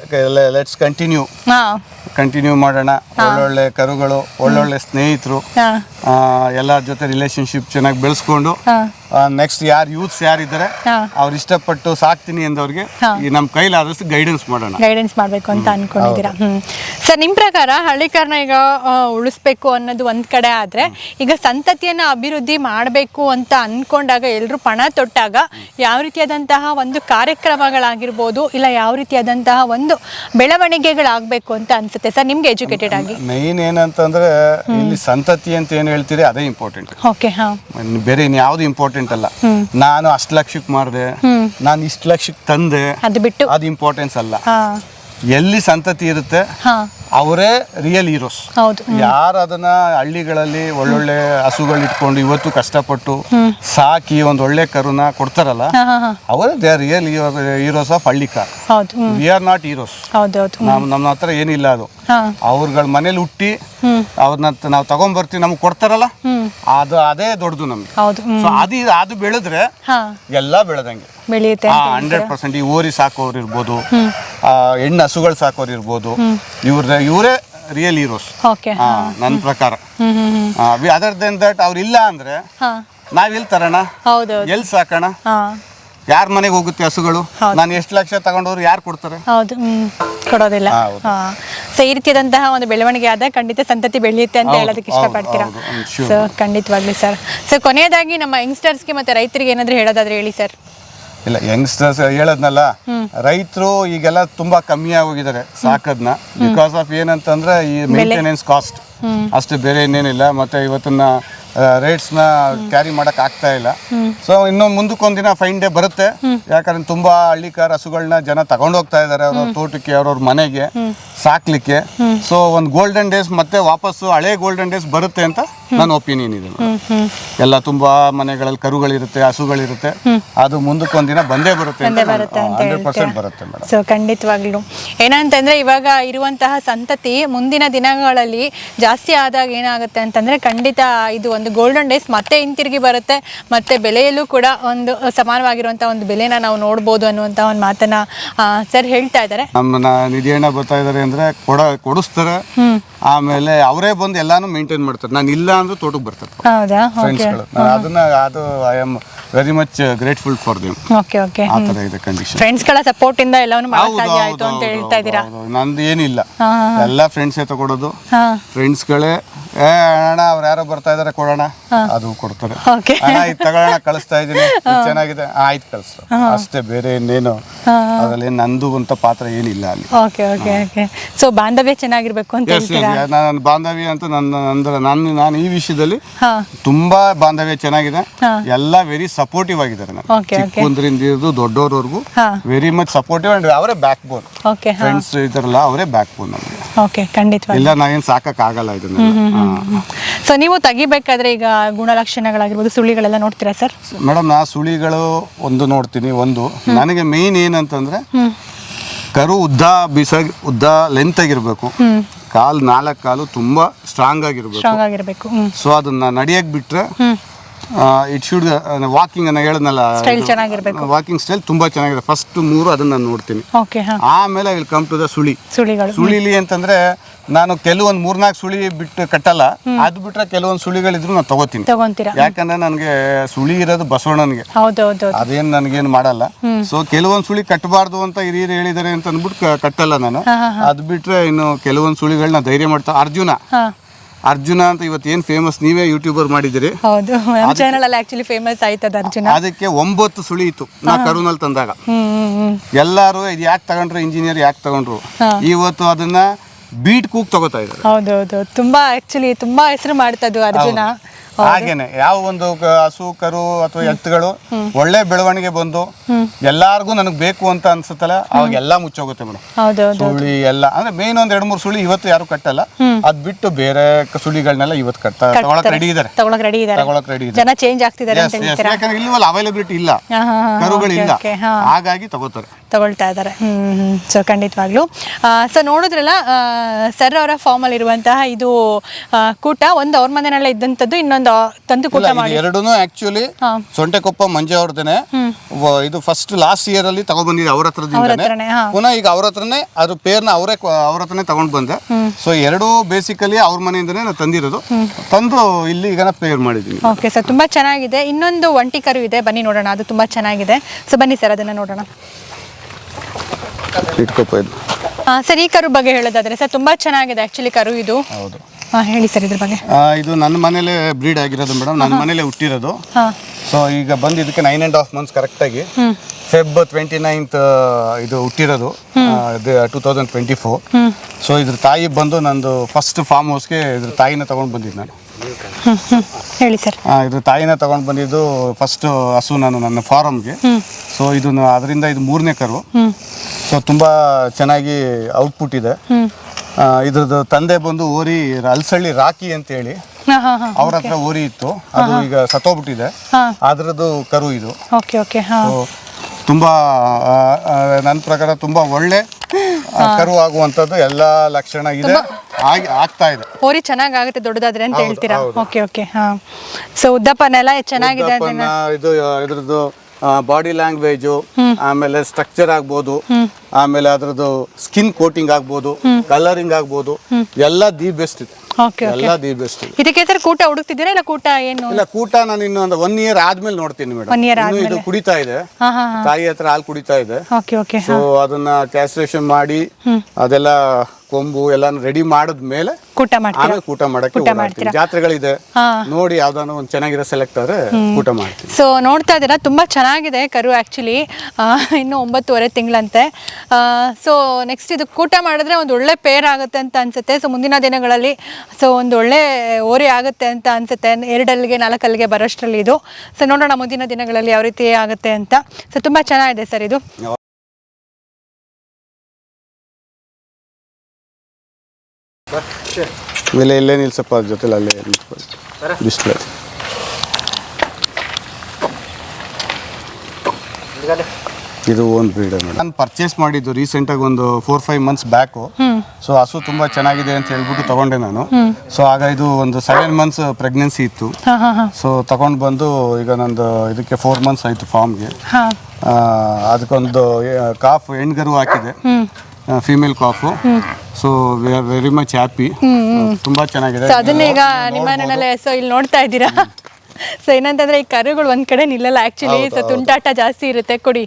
ಲೆಟ್ಸ್ ಕಂಟಿನ್ಯೂ ಹಾಂ. ಕಂಟಿನ್ಯೂ ಮಾಡೋಣ. ಒಳ್ಳೊಳ್ಳೆ ಕರುಗಳು ಒಳ್ಳೊಳ್ಳೆ ಸ್ನೇಹಿತರು. ಹಾಂ. ಎಲ್ಲರ ಜೊತೆ ರಿಲೇಶನ್ಶಿಪ್ ಚೆನ್ನಾಗಿ ಬೆಳೆಸ್ಕೊಂಡು ನೆಕ್ಸ್ಟ್ ಯಾರು ಯೂತ್ಸ್ ಯಾರಿದ್ದಾರೆ. ಅವ್ರು ಇಷ್ಟಪಟ್ಟು ಸಾಕ್ತೀನಿ ಅಂದವ್ರಿಗೆ ನಮ್ಮ ಈ ನಮ್ಮ ಕೈಲಾದಷ್ಟು ಗೈಡೆನ್ಸ್ ಮಾಡೋಣ. ಗೈಡೆನ್ಸ್ ಮಾಡಬೇಕು ಅಂತ ಅನ್ಕೊಂಡಿದ್ದೀರಾ? ಹ್ಮ್. ಸರ್ ನಿಮ್ಮ ಪ್ರಕಾರ ಹಳ್ಳಿಕಾರನ ಈಗ ಉಳಿಸ್ಬೇಕು ಅನ್ನೋದು ಒಂದ್ ಕಡೆ ಆದ್ರೆ ಈಗ ಸಂತತಿಯನ್ನ ಅಭಿವೃದ್ಧಿ ಮಾಡಬೇಕು ಅಂತ ಅನ್ಕೊಂಡಾಗ ಎಲ್ಲರೂ ಪಣ ತೊಟ್ಟಾಗ ಯಾವ ರೀತಿಯಾದಂತಹ ಒಂದು ಕಾರ್ಯಕ್ರಮಗಳಾಗಿರ್ಬೋದು ಇಲ್ಲ ಯಾವ ರೀತಿಯಾದಂತಹ ಒಂದು ಬೆಳವಣಿಗೆಗಳಾಗಬೇಕು ಅಂತ ಅನ್ಸುತ್ತೆ ಸರ್ ನಿಮ್ಗೆ ಎಜುಕೇಟೆಡ್ ಆಗಿ? ಮೈನ್ ಏನಂತಂದ್ರೆ ಇಲ್ಲಿ ಸಂತತಿ ಅಂತ ಏನು ಹೇಳ್ತೀರಿ ಅದೇ ಇಂಪಾರ್ಟೆಂಟ್ ಓಕೆ ಹಾ. ಬೇರೆ ಇನ್ಯಾವುದು ಇಂಪಾರ್ಟೆಂಟ್ ಇಂಪಾರ್ಟೆಂಟ್ ಅಲ್ಲ ನಾನು ಅಷ್ಟು ಲಕ್ಷಕ್ಕೆ ಮಾಡಿದೆ ನಾನು ಇಷ್ಟು ಲಕ್ಷಕ್ಕೆ ತಂದೆ ಅದು ಬಿಟ್ಟು? ಅದು ಇಂಪಾರ್ಟೆನ್ಸ್ ಅಲ್ಲ. ಎಲ್ಲಿ ಸಂತತಿ ಇರುತ್ತೆ ಅವರೇ ರಿಯಲ್ ಹೀರೋಸ್ ಯಾರು ಅದನ್ನ ಹಳ್ಳಿಗಳಲ್ಲಿ ಒಳ್ಳೊಳ್ಳೆ ಹಸುಗಳು ಇಟ್ಕೊಂಡು ಇವತ್ತು ಕಷ್ಟಪಟ್ಟು ಸಾಕಿ ಒಂದು ಒಳ್ಳೆ ಕರುನ ಕೊಡ್ತಾರಲ್ಲ ಅವರೇ they are real heroes of Hallikar we are not heroes ಹೌದು ನಮ್ಮ ಹತ್ರ ಏನಿಲ್ಲ ಅದು. ಅವ್ರಗಳ ಮನೇಲಿ ಹುಟ್ಟಿ ಅವ್ರನ್ನ ನಾವು ತಗೊಂಡ್ಬರ್ತೀವಿ ನಮ್ಗೆ ಕೊಡ್ತಾರಲ್ಲ ಅದು ಅದೇ ದೊಡ್ಡದು ನಮ್ಗೆ. ಸೊ ಅದು ಅದು ಬೆಳೆದ್ರೆ ಎಲ್ಲ ಬೆಳೆದಂಗೆ. ಹಂಡ್ರೆಡ್ ಪರ್ಸೆಂಟ್ ಈ ಓರಿ ಸಾಕೋರು ಇರ್ಬೋದು ಹೆಣ್ಣು ಹಸುಗಳು ಸಾಕೋರು ಇರ್ಬೋದು ಇವ್ರ ಇವರೇ ರಿಯಲ್ ಹೀರೋಸ್ ಓಕೆ ನನ್ನ ಪ್ರಕಾರ. ಅದರ್ ದೆನ್ ದಟ್ ಅವ್ರು ಇಲ್ಲ ಅಂದ್ರೆ ಹಾ. ನಾವೆಲ್ಲಿ ತರೋಣ? ಹೌದು ಎಲ್ಲಿ ಸಾಕೋಣ? ಯಾರ ಮನೆಗೆ ಹೋಗುತ್ತೆ ಹಸುಗಳು. ನಾನು ಎಷ್ಟು ಲಕ್ಷ ತಗೊಂಡವ್ರು ಯಾರು ಕೊಡ್ತಾರೆ? ಹೌದು ಕೊಡೋದಿಲ್ಲ. ಸೊ ಈ ರೀತಿಯಾದಂತಹ ಒಂದು ಬೆಳವಣಿಗೆ ಆದ ಖಂಡಿತ ಸಂತತಿ ಬೆಳೆಯುತ್ತೆ ಅಂತ ಹೇಳೋದಕ್ಕೆ ಇಷ್ಟಪಡ್ತೀರಾ? ಸೊ ಖಂಡಿತವಾಗ್ಲಿ ಸರ್ ಸೊ ಕೊನೆಯದಾಗಿ ನಮ್ಮ ಯಂಗ್ಸ್ಟರ್ಸ್ಗೆ ಮತ್ತೆ ರೈತರಿಗೆ ಏನಾದರೂ ಹೇಳೋದಾದ್ರೆ ಹೇಳಿ ಸರ್ ಇಲ್ಲ ಯಂಗ್ಸ್ಟರ್ಸ್ ಹೇಳದ್ನಲ್ಲ ರೈತರು ಈಗೆಲ್ಲ ತುಂಬಾ ಕಮ್ಮಿ ಆಗೋಗಿದ್ದಾರೆ ಸಾಕದ್ನ. ಬಿಕಾಸ್ ಆಫ್ ಏನಂತಂದ್ರೆ ಈ ಮೇಂಟೆನೆನ್ಸ್ ಕಾಸ್ಟ್ ಅಷ್ಟು ಬೇರೆ ಇನ್ನೇನಿಲ್ಲ ಮತ್ತೆ ಇವತ್ತನ್ನ ರೇಟ್ಸ್ನ ಕ್ಯಾರಿ ಮಾಡಕ್ ಆಗ್ತಾ ಇಲ್ಲ. ಸೊ ಇನ್ನು ಮುಂದಕ್ಕೊಂದಿನ ಫೈನ್ ಡೇ ಬರುತ್ತೆ. ಯಾಕಂದ್ರೆ ತುಂಬಾ ಹಳ್ಳಿಕಾರ ಹಸುಗಳನ್ನ ಜನ ತಗೊಂಡೋಗ್ತಾ ಇದ್ದಾರೆ ಅವ್ರ ತೋಟಕ್ಕೆ ಅವ್ರವ್ರ ಮನೆಗೆ. ಸಾಕ್ಲಿಕ್ಕೆ. ಸೊ ಒಂದು ಗೋಲ್ಡನ್ ಡೇಸ್ ಮತ್ತೆ ವಾಪಸ್ಸು ಹಳೆ ಗೋಲ್ಡನ್ ಡೇಸ್ ಬರುತ್ತೆ ಅಂತ ನನ್ನ ಒಪಿನಿಯನ್ ಇದೆ ಎಲ್ಲ ತುಂಬಾ ಮನೆಗಳಲ್ಲಿ ಕರುಗಳಿರುತ್ತೆ ಹಸುಗಳಿರುತ್ತೆ. ಅದು ಮುಂದಕ್ಕೆ ಒಂದಿನ ಬಂದೇ ಬರುತ್ತೆ ಅಂತ ಹಂಡ್ರೆಡ್ ಪರ್ಸೆಂಟ್ ಬರುತ್ತೆ ಮೇಡಮ್ ಸೊ ಖಂಡಿತವಾಗ್ಲು. ಏನಂತಂದ್ರೆ ಇವಾಗ ಇರುವಂತಹ ಸಂತತಿ ಮುಂದಿನ ದಿನಗಳಲ್ಲಿ ಜಾಸ್ತಿ ಆದಾಗ ಏನಾಗುತ್ತೆ ಅಂತಂದ್ರೆ ಖಂಡಿತ ಇದು ಒಂದು ಗೋಲ್ಡನ್ ಡೇಸ್ ಮತ್ತೆ ಹಿಂತಿರುಗಿ ಬರುತ್ತೆ. ಮತ್ತೆ ಬೆಲೆಯಲ್ಲೂ ಕೂಡ ಒಂದು ಸಮಾನವಾಗಿರುವಂತಹ ಒಂದು ಬೆಲೆನ ನಾವು ನೋಡಬಹುದು ಅನ್ನುವಂತಹ ಒಂದು ಮಾತನ್ನ ಸರ್ ಹೇಳ್ತಾ ಇದ್ದಾರೆ. ನಮ್ಮ ನಿಧಿಯಣ್ಣ ಬರ್ತಾ ಇದಾರೆ ಅಂದ್ರೆ ಕೊಡ ಕೊಡಿಸ್ತಾರೆ. ಆಮೇಲೆ ಅವರೇ ಬಂದು ಎಲ್ಲಾನು ಮೇಂಟೈನ್ ಮಾಡ್ತಾರೆ. ನಾನು ಇಲ್ಲ ಅಂದ್ರೆ ತೋಟಕ್ಕೆ ಬರ್ತಾರೆ. ಹೌದಾ? ಫ್ರೆಂಡ್ಸ್ಗಳು ಅದನ್ನ ಅದು I am very much grateful for them okay okay ಆ ತರ ಇದೆ ಕಂಡೀಷನ್ ಫ್ರೆಂಡ್ಸ್ಗಳ ಸಪೋರ್ಟ್ ಇಂದ ಎಲ್ಲವನ್ನು ಮಾಡ್ತಾ ಆಯ್ತು ಅಂತ ಹೇಳ್ತಾ ಇದ್ದೀರಾ? ನಂದು ಏನಿಲ್ಲ. ಎಲ್ಲಾ ಫ್ರೆಂಡ್ಸ್ ಏ ತಗೊಳೋದು. ಫ್ರೆಂಡ್ಸ್ ಗಳೇ ಏ ಅಣ್ಣ ಅವ್ರು ಯಾರೋ ಬರ್ತಾ ಇದಾರೆ ಕೊಡೋಣ. ಅದು ಕೊಡ್ತಾರೆ. ಅಣ್ಣ ಇದು ತಗೊಳ್ಳೋಣ ಕಳಿಸ್ತಾ ಇದೀನಿ ಇದು ಚೆನ್ನಾಗಿದೆ. ಆಯ್ತು ಕಳಿಸ್ರು. ಅಷ್ಟೇ ಬೇರೆ ಇನ್ನೇನು. ಅದರಲ್ಲಿ ನಂದು ಅಂತ ಪಾತ್ರ ಏನಿಲ್ಲ ಅಲ್ಲಿ. ಓಕೆ ಓಕೆ ಓಕೆ ಸೊ ಬಾಂಧವ್ಯ ಚೆನ್ನಾಗಿರ್ಬೇಕು ಅಂತ ಹೇಳ್ತೀರಾ? ನನ್ನ ಬಾಂಧವ್ಯ ಅಂತ ನನ್ನ ಅಂದ್ರೆ ನಾನು ನಾನು ಈ ವಿಷಯದಲ್ಲಿ ತುಂಬಾ ಬಾಂಧವ್ಯ ಚೆನ್ನಾಗಿದೆ. ಎಲ್ಲ ವೆರಿ ಸಪೋರ್ಟಿವ್ ಆಗಿದ್ದಾರೆ ನಾನು ಓಕೆ ಓಕೆ ಹಿಡಿದು ಹಾ. ವೆರಿ ಮಚ್ ಸಪೋರ್ಟಿವ್ ಅಂಡ್ ಅವರೇ ಬ್ಯಾಕ್ ಬೋನ್ ಓಕೆ ಹಾ. ಫ್ರೆಂಡ್ಸ್ ಇದಾರಲ್ಲ ಅವರೇ ಬ್ಯಾಕ್ ಬೋನ್ ನಮಗೆ. ಓಕೆ ಖಂಡಿತವಾಗಿ ಇಲ್ಲ ನಾವೇನು ಸಾಕಕ್ಕೆ ಆಗಲ್ಲ ಇದನ್ನ ಸೊ ನೀವು ತೆಗಿಬೇಕಾದ್ರೆ ಈಗ ಗುಣಲಕ್ಷಣಗಳಾಗಿರ್ಬೋದು ಸುಳಿಗಳೆಲ್ಲ ನೋಡ್ತೀರಾ ಸರ್? ಮೇಡಮ್ ನಾ ಸುಳಿಗಳು ಒಂದು ನೋಡ್ತೀನಿ ಒಂದು. ನನಗೆ ಮೇನ್ ಏನಂತಂದ್ರೆ ಕರು ಉದ್ದ ಬಿಸ ಉದ್ದ ಲೆಂತ್ ಆಗಿರ್ಬೇಕು. ಕಾಲ್ ನಾಲ್ಕು ಕಾಲು ತುಂಬಾ ಸ್ಟ್ರಾಂಗ್ ಆಗಿರ್ಬೇಕು. ಸ್ಟ್ರಾಂಗ್ ಆಗಿರ್ಬೇಕು. ಸೊ ಅದನ್ನ ನಡಿಯಕ್ ಬಿಟ್ರೆ ಇಟ್ ಶುಡ್ ವಾಕಿಂಗ್ ಅನ್ನ ಹೇಳದ್ನಲ್ಲ ಸ್ಟೈಲ್ ಚೆನ್ನಾಗಿರ್ಬೇಕು. ವಾಕಿಂಗ್ ಸ್ಟೈಲ್ ತುಂಬಾ ಚೆನ್ನಾಗಿದೆ. ಫಸ್ಟ್ ಮೂರು ಅದನ್ನ ನಾನು ನೋಡ್ತೀನಿ. ಓಕೆ ಹಾ. ಆಮೇಲೆ ವಿಲ್ ಕಮ್ ಟು ದ ಸುಳಿ. ಸುಳಿಗಳು. ಸುಳಿಲಿ ಅಂತಂದ್ರೆ ನಾನು ಕೆಲವೊಂದು ಮೂರ್ನಾಲ್ಕು ಸುಳಿ ಬಿಟ್ಟು ಕಟ್ಟಲ್ಲ. ಅದು ಬಿಟ್ರೆ ಕೆಲವೊಂದು ಸುಳಿಗಳಿದ್ರು ನಾನು ತಗೋತೀನಿ. ತಗೊಂತೀರಾ? ಯಾಕಂದ್ರೆ ನನಗೆ ಸುಳಿ ಇರೋದು ಬಸವಣ್ಣನಿಗೆ. ಹೌದು ಅದೇನು ನನಗೇನು ಮಾಡಲ್ಲ. ಸೊ ಕೆಲವೊಂದು ಸುಳಿ ಕಟ್ಟಬಾರ್ದು ಅಂತ ಹಿರಿಯರು ಹೇಳಿದಾರೆ ಅಂತ ಅಂದ್ಬಿಟ್ಟು ಕಟ್ಟಲ್ಲ ನಾನು. ಅದು ಬಿಟ್ರೆ ಇನ್ನು ಕೆಲವೊಂದು ಸುಳಿಗಳನ್ನ ಧೈರ್ಯ ಮಾಡ್ತಾ ಅರ್ಜುನ. ಅರ್ಜುನ ಅಂತ ಇವತ್ತು ಏನು ಫೇಮಸ್ ನೀವೇ ಯೂಟ್ಯೂಬರ್ ಮಾಡಿದಿರಿ ಹೌದು ನಮ್ಮ ಚಾನಲ್ ಅಲ್ಲಿ ಆಕ್ಚುಲಿ ಫೇಮಸ್ ಆಯ್ತದ ಅರ್ಜುನ. ಅದಕ್ಕೆ ಒಂಬತ್ತು ಸುಳಿ ಇತ್ತು ನಾ ಕರುನಲ್ಲಿ ತಂದಾಗ. ಎಲ್ಲರೂ ಇದು ಯಾಕೆ ತಗೊಂಡ್ರು? ಇಂಜಿನಿಯರ್ ಯಾಕೆ ತಗೊಂಡ್ರು? ಇವತ್ತು ಅದನ್ನ ಬೀಟ್ ಕೂಗ್ ತಗೋತಾ ಇದ್ದಾರೆ. ಹೌದೌದು ಹೌದು ತುಂಬಾ ಆಕ್ಚುಲಿ ತುಂಬಾ ಹೆಸರು ಮಾಡ್ತದ್ದು ಅರ್ಜುನ. ಹಾಗೇನೆ ಯಾವ ಒಂದು ಕ- ಹಸು ಕರು ಅಥವಾ ಎತ್ತುಗಳು ಒಳ್ಳೆ ಬೆಳವಣಿಗೆ ಬಂದು ಎಲ್ಲಾರ್ಗೂ ನನಗೆ ಬೇಕು ಅಂತ ಅನ್ಸುತ್ತಲ್ಲ ಅವಾಗ ಎಲ್ಲಾ ಮುಚ್ಚೋಗುತ್ತೆ ಮೇಡಮ್ ಸುಳಿ ಎಲ್ಲ ಅಂದ್ರೆ ಮೇನ್ ಒಂದ್ ಎರಡ್ ಮೂರು ಸುಳಿ ಇವತ್ತು ಯಾರು ಕಟ್ಟಲ್ಲ. ಅದ್ ಬಿಟ್ಟು ಬೇರೆ ಕ- ಸುಳಿಗಳನ್ನೆಲ್ಲ ಇವತ್ತು ಕಟ್ತಾ ತಗೊಳಕ್ ರೆಡಿ ಇದಾರೆ. ತಗೊಳಕ್ ರೆಡಿ ಇದಾರೆ. ತಗೊಳಕ್ ರೆಡಿ ಇದೆ ಜನ ಚೇಂಜ್ ಆಗ್ತಿದ್ದಾರೆ ಅಂತ Yes, yes. ಹೇಳ್ತೀರಾ? ಯಾಕಂದ್ರೆ ಇಲ್ವಲ್ಲ ಅವೈಲಬಿಲಿಟಿ ಇಲ್ಲ. ಹಾ ಹಾ ಹಾ ಕರುಗಳಿಲ್ಲ. okay, ಹಾ. ಹಾಗಾಗಿ ತಗೋತಾರೆ. ತಗೊಳ್ತಾ ಇದ್ದಾರೆ ಸೊ ಖಂಡಿತವಾಗ್ಲೂ. ಸೊ ನೋಡಿದ್ರಲ್ಲ ಸರ್ ಅವರ ಫಾರ್ಮಲ್ಲಿ ಇರುವಂತಹ ಇದು ಆ, ಕೂಟ ಒಂದು ಅವ್ರ ಮನೆಯಲ್ಲೇ ಇದ್ದಂಥದ್ದು ಇನ್ನೊಂದು ತಂದು ಕೂಟ ಮಾಡಿ. ಆಕ್ಚುಲಿ ಸೊಂಟೆಕೊಪ್ಪ ಮಂಜು ಅವ್ರದ್ದೇನೆ ಇದು ಫಸ್ಟ್ ಲಾಸ್ಟ್ ಇಯರ್ ಅಲ್ಲಿ ತಗೊಂಡ್ಬಂದಿದ್ದೆ ಅವ್ರ ಹತ್ರದಿಂದಾನೆ ಪುನಃ ಈಗ ಅವ್ರ ಹತ್ರನೇ ಅದು ಪೇರ್ನ ಅವರೇ ಅವ್ರ ಹತ್ರನೇ ತಗೊಂಡ್ ಬಂದೆ. ಸೊ ಎರಡು ಬೇಸಿಕಲಿ ಅವ್ರ ಮನೆಯಿಂದನೇ ನಾನು ತಂದಿರೋದು. ತಂದು ಇಲ್ಲಿ ಈಗ ಪೇರ್ ಮಾಡಿದ್ದೀನಿ. ಓಕೆ ಸರ್ ತುಂಬಾ ಚೆನ್ನಾಗಿದೆ. ಇನ್ನೊಂದು ಒಂಟಿ ಕರು ಇದೆ. ಬನ್ನಿ ನೋಡೋಣ. ಅದು ತುಂಬಾ ಚೆನ್ನಾಗಿದೆ. ಸೊ ಬನ್ನಿ ಸರ್ ಅದನ್ನ ನೋಡೋಣ. ಇಟ್ಕೊಪ್ಪ ಇದು. ಸರ್ ಈ ಕರು ಬಗ್ಗೆ ಹೇಳೋದಾದ್ರೆ ಸರ್ ತುಂಬಾ ಚೆನ್ನಾಗಿದೆ ಆಕ್ಚುಲಿ ಕರು ಇದು. ಹೌದು. ಹೇಳಿ ಸರ್ ಇದ್ರ ಬಗ್ಗೆ. ಆ, ಇದು ನನ್ನ ಮನೇಲೆ ಬ್ರೀಡ್ ಆಗಿರೋದು ಮೇಡಮ್. ನನ್ನ ಮನೇಲೆ ಹುಟ್ಟಿರೋದು. ಹಾ. ಸೊ ಈಗ ಬಂದು ಇದಕ್ಕೆ ನೈನ್ ಆ್ಯಂಡ್ ಹಾಫ್ ಮಂತ್ಸ್ ಕರೆಕ್ಟಾಗಿ ಫೆಬ್ ಟ್ವೆಂಟಿ ನೈನ್ತ್ ಇದು ಹುಟ್ಟಿರೋದು. Two thousand twenty four so ಇದ್ರ ತಾಯಿ ಬಂದು ನಂದು ಫಸ್ಟ್ ಫಾರ್ಮ್ ಹೌಸ್ಗೆ ಇದ್ರ ತಾಯಿನ ತಗೊಂಡು ಬಂದಿದ್ದು ನಾನು. ಹೇಳಿ ಸರ್. ಆ, ಇದು ತಾಯಿನ ತಗೊಂಡು ಬಂದಿದ್ದು ಫಸ್ಟ್ ಹಸು ನಾನು ನನ್ನ ಫಾರಮ್ಗೆ ಸೊ ಇದು ಅದರಿಂದ ಇದು ಮೂರನೇ ಕರು. ಸೊ ತುಂಬ ಚೆನ್ನಾಗಿ ಔಟ್ಪುಟ್ ಇದೆ. ಇದ್ರದ್ದು ತಂದೆ ಬಂದು ಓರಿ ಅಲ್ಸಳ್ಳಿ ರಾಕಿ ಅಂತ ಹೇಳಿ ಅವ್ರ ಹತ್ರ ಓರಿ ಇತ್ತು. ಅದು ಈಗ ಸತ್ತೋಗ್ಬಿಟ್ಟಿದೆ. ಅದ್ರದ್ದು ಕರು ಇದು. ಓಕೆ ಓಕೆ ತುಂಬ ನನ್ನ ಪ್ರಕಾರ ತುಂಬಾ ಒಳ್ಳೆ ಕರು ಆಗುವಂತದ್ದು ಎಲ್ಲಾ ಲಕ್ಷಣ ಇದೆ. ಆಗಿ ಆಗ್ತಾ ಇದೆ. ಓರಿ ಚೆನ್ನಾಗಿ ಆಗುತ್ತೆ ದೊಡ್ಡದಾದ್ರೆ ಅಂತ ಹೇಳ್ತೀರಾ? ಓಕೆ ಓಕೆ ಹಾ. ಸೊ ಉದ್ದಪ್ಪನೆಲ್ಲ ಚೆನ್ನಾಗಿದೆ ಇದು ಇದ್ರದ್ದು ಬಾಡಿ ಲ್ಯಾಂಗ್ವೇಜು ಆಮೇಲೆ ಸ್ಟ್ರಕ್ಚರ್ ಆಗ್ಬೋದು ಆಮೇಲೆ ಅದ್ರದ್ದು ಸ್ಕಿನ್ ಕೋಟಿಂಗ್ ಆಗ್ಬೋದು ಕಲರಿಂಗ್ ಆಗ್ಬೋದು ಎಲ್ಲ ದಿ ಬೆಸ್ಟ್ ಇದೆ. ಎಲ್ಲ ದಿ ಬೆಸ್ಟ್ ಇದೆ ಇದಕ್ಕೆ ಸರ್ ಕೂಟ ಹುಡುಕ್ತಿದ್ದೀರಾ ಇಲ್ಲ ಕೂಟ ಏನು? ಇಲ್ಲ ಕೂಟ ನಾನು ಇನ್ನೊಂದು ಒನ್ ಇಯರ್ ಆದ್ಮೇಲೆ ನೋಡ್ತೀನಿ ಮೇಡಮ್ ಇನ್ನು ಇದು ಕುಡಿತಾ ಇದೆ. ತಾಯಿ ಹತ್ರ ಹಾಲು ಕುಡಿತಾ ಇದೆ. ಸೊ ಅದನ್ನ ಕ್ಯಾಸ್ಟ್ರೇಷನ್ ಮಾಡಿ ಅದೆಲ್ಲ ಕೊಂಬು ಎಲ್ಲ ರೆಡಿ ಮಾಡಿದ್ಮೇಲೆ ಕೂಟ ಮಾಡ್ತೀರಾ? ಆಮೇಲೆ ಕೂಟ ಮಾಡಕ್ಕೆ. ಜಾತ್ರೆಗಳಿದೆ. ಹಾಂ. ನೋಡಿ ಯಾವ್ದಾನ ಒಂದ್ ಚೆನ್ನಾಗಿರೋ ಸೆಲೆಕ್ಟ್ ಆದ್ರೆ ಕೂಟ ಮಾಡ್ತೀನಿ. ಸೊ ನೋಡ್ತಾ ಇದೀರಾ ತುಂಬಾ ಚೆನ್ನಾಗಿದೆ ಕರು ಆ್ಯಕ್ಚುಲಿ ಇನ್ನು ಒಂಬತ್ತುವರೆ ತಿಂಗಳಂತೆ. ಸೊ ನೆಕ್ಸ್ಟ್ ಇದು ಕೂಟ ಮಾಡಿದ್ರೆ ಒಂದು ಒಳ್ಳೆ ಪೇರ್ ಆಗುತ್ತೆ ಅಂತ ಅನ್ಸುತ್ತೆ. ಸೊ ಮುಂದಿನ ದಿನಗಳಲ್ಲಿ ಸೊ ಒಂದು ಒಳ್ಳೆ ಓರಿ ಆಗುತ್ತೆ ಅಂತ ಅನ್ಸುತ್ತೆ. ಎರಡಲ್ಲಿಗೆ ನಾಲ್ಕಲ್ಲಿಗೆ ಬರೋಷ್ಟರಲ್ಲಿ ಇದು. ಸೊ ನೋಡೋಣ ಮುಂದಿನ ದಿನಗಳಲ್ಲಿ ಯಾವ ರೀತಿ ಆಗುತ್ತೆ ಅಂತ. ಸೊ ತುಂಬಾ ಚೆನ್ನಾಗಿದೆ ಸರ್ ಇದು. ಆಮೇಲೆ ಇಲ್ಲೇ ನಿಲ್ಸಪ್ಪ ಅದ್ರ ಜೊತೆಲಿ ಅಲ್ಲೇ ನಿಲ್ಸ್ಕೊಳ್ಳಿ ಡಿಸ್ಪ್ಲೇ ಇದು ಓನ್ ಬ್ರೀಡ್ ನಾನು ಪರ್ಚೇಸ್ ಮಾಡಿದ್ದು ರೀಸೆಂಟಾಗಿ ಒಂದು four five months back so ಹಸು ತುಂಬ ಚೆನ್ನಾಗಿದೆ ಅಂತ ಹೇಳ್ಬಿಟ್ಟು ತಗೊಂಡೆ ನಾನು. ಸೊ ಆಗ ಇದು ಒಂದು ಸೆವೆನ್ ಮಂತ್ಸ್ ಪ್ರೆಗ್ನೆನ್ಸಿ ಇತ್ತು. ಹಾಂ ಹಾಂ ಹಾಂ. ಸೊ ತಗೊಂಡು ಬಂದು ಈಗ ನಂದು ಇದಕ್ಕೆ ಫೋರ್ ಮಂತ್ಸ್ ಆಯಿತು ಫಾರ್ಮ್ಗೆ ಹಾಂ. ಅದಕ್ಕೊಂದು ಕಾಫ್ ಹೆಣ್ಗರು ಹಾಕಿದೆ. Female calf so very much happy ತುಂಬಾ ಚೆನ್ನಾಗಿದೆ. ಸೊ ಅದನ್ನ ಈಗ ನಿಮ್ಮ ಮನೆಯಲ್ಲೇ ಸೊ ಇಲ್ಲಿ ನೋಡ್ತಾ ಇದ್ದೀರಾ? ಸೊ ಏನಂತಂದ್ರೆ ಈ ಕರುಗಳು ಒಂದ್ ಕಡೆ ನಿಲ್ಲಲ್ಲ ಆಕ್ಚುಲಿ ಸೊ ತುಂಟಾಟ ಜಾಸ್ತಿ ಇರುತ್ತೆ. ಕೊಡಿ.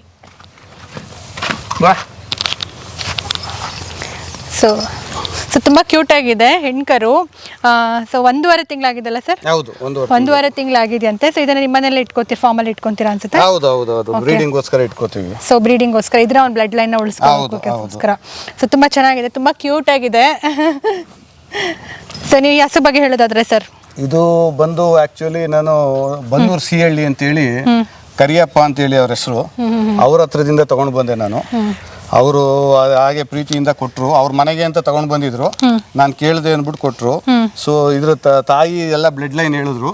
ಸೊ ತುಂಬ ಕ್ಯೂಟ್ ಆಗಿದೆ ಹೆಣ್ಕರು. ಸೊ ಒಂದೂವರೆ ತಿಂಗಳಾಗಿದೆಲ್ಲ ಸರ್ ಹೌದು ಒಂದು ಒಂದೂವರೆ ತಿಂಗಳಾಗಿದೆಯಂತೆ. ಸೊ ಇದನ್ನ ನಿಮ್ಮನೇಲಿ ಇಟ್ಕೋತೀರಿ ಫಾರ್ಮಲ್ಲಿ ಇಟ್ಕೊಂತೀರಾ ಅನ್ಸುತ್ತೆ? ಹೌದು ಹೌದು ಹೌದು. ಬ್ರೀಡಿಂಗ್ಗೋಸ್ಕರ ಇಟ್ಕೋತೀವಿ. ಸೊ ಬ್ರೀಡಿಂಗ್ಗೋಸ್ಕರ ಇದ್ರೆ ಒಂದು ಬ್ಲಡ್ ಲೈನ್ ಉಳಿಸ್ಕೋಸ್ಕರ ಸೊ ತುಂಬಾ ಚೆನ್ನಾಗಿದೆ ತುಂಬಾ ಕ್ಯೂಟ್ ಆಗಿದೆ. ಸೊ ನೀವು ಹೆಸರು ಹಸು ಬಗ್ಗೆ ಹೇಳೋದಾದ್ರೆ ಸರ್ ಇದು ಬಂದು ಆಕ್ಚುಲಿ ನಾನು ಬನ್ನೂರು ಸಿಹಳ್ಳಿ ಅಂತೇಳಿ ಕರಿಯಪ್ಪ ಅಂತ ಹೇಳಿ ಅವ್ರ ಹೆಸರು. ಅವ್ರ ಹತ್ರದಿಂದ ತಗೊಂಡು ಬಂದೆ ನಾನು. ಅವರು ಹಾಗೆ ಪ್ರೀತಿಯಿಂದ ಕೊಟ್ಟರು ಅವ್ರ ಮನೆಗೆ ಅಂತ ತಗೊಂಡು ಬಂದಿದ್ರು. ನಾನು ಕೇಳಿದೆ ಅಂದ್ಬಿಟ್ಟು ಕೊಟ್ಟರು ಸೊ ಇದ್ರ ತ- ತಾಯಿ ಎಲ್ಲ ಬ್ಲಡ್ ಲೈನ್ ಹೇಳಿದ್ರು.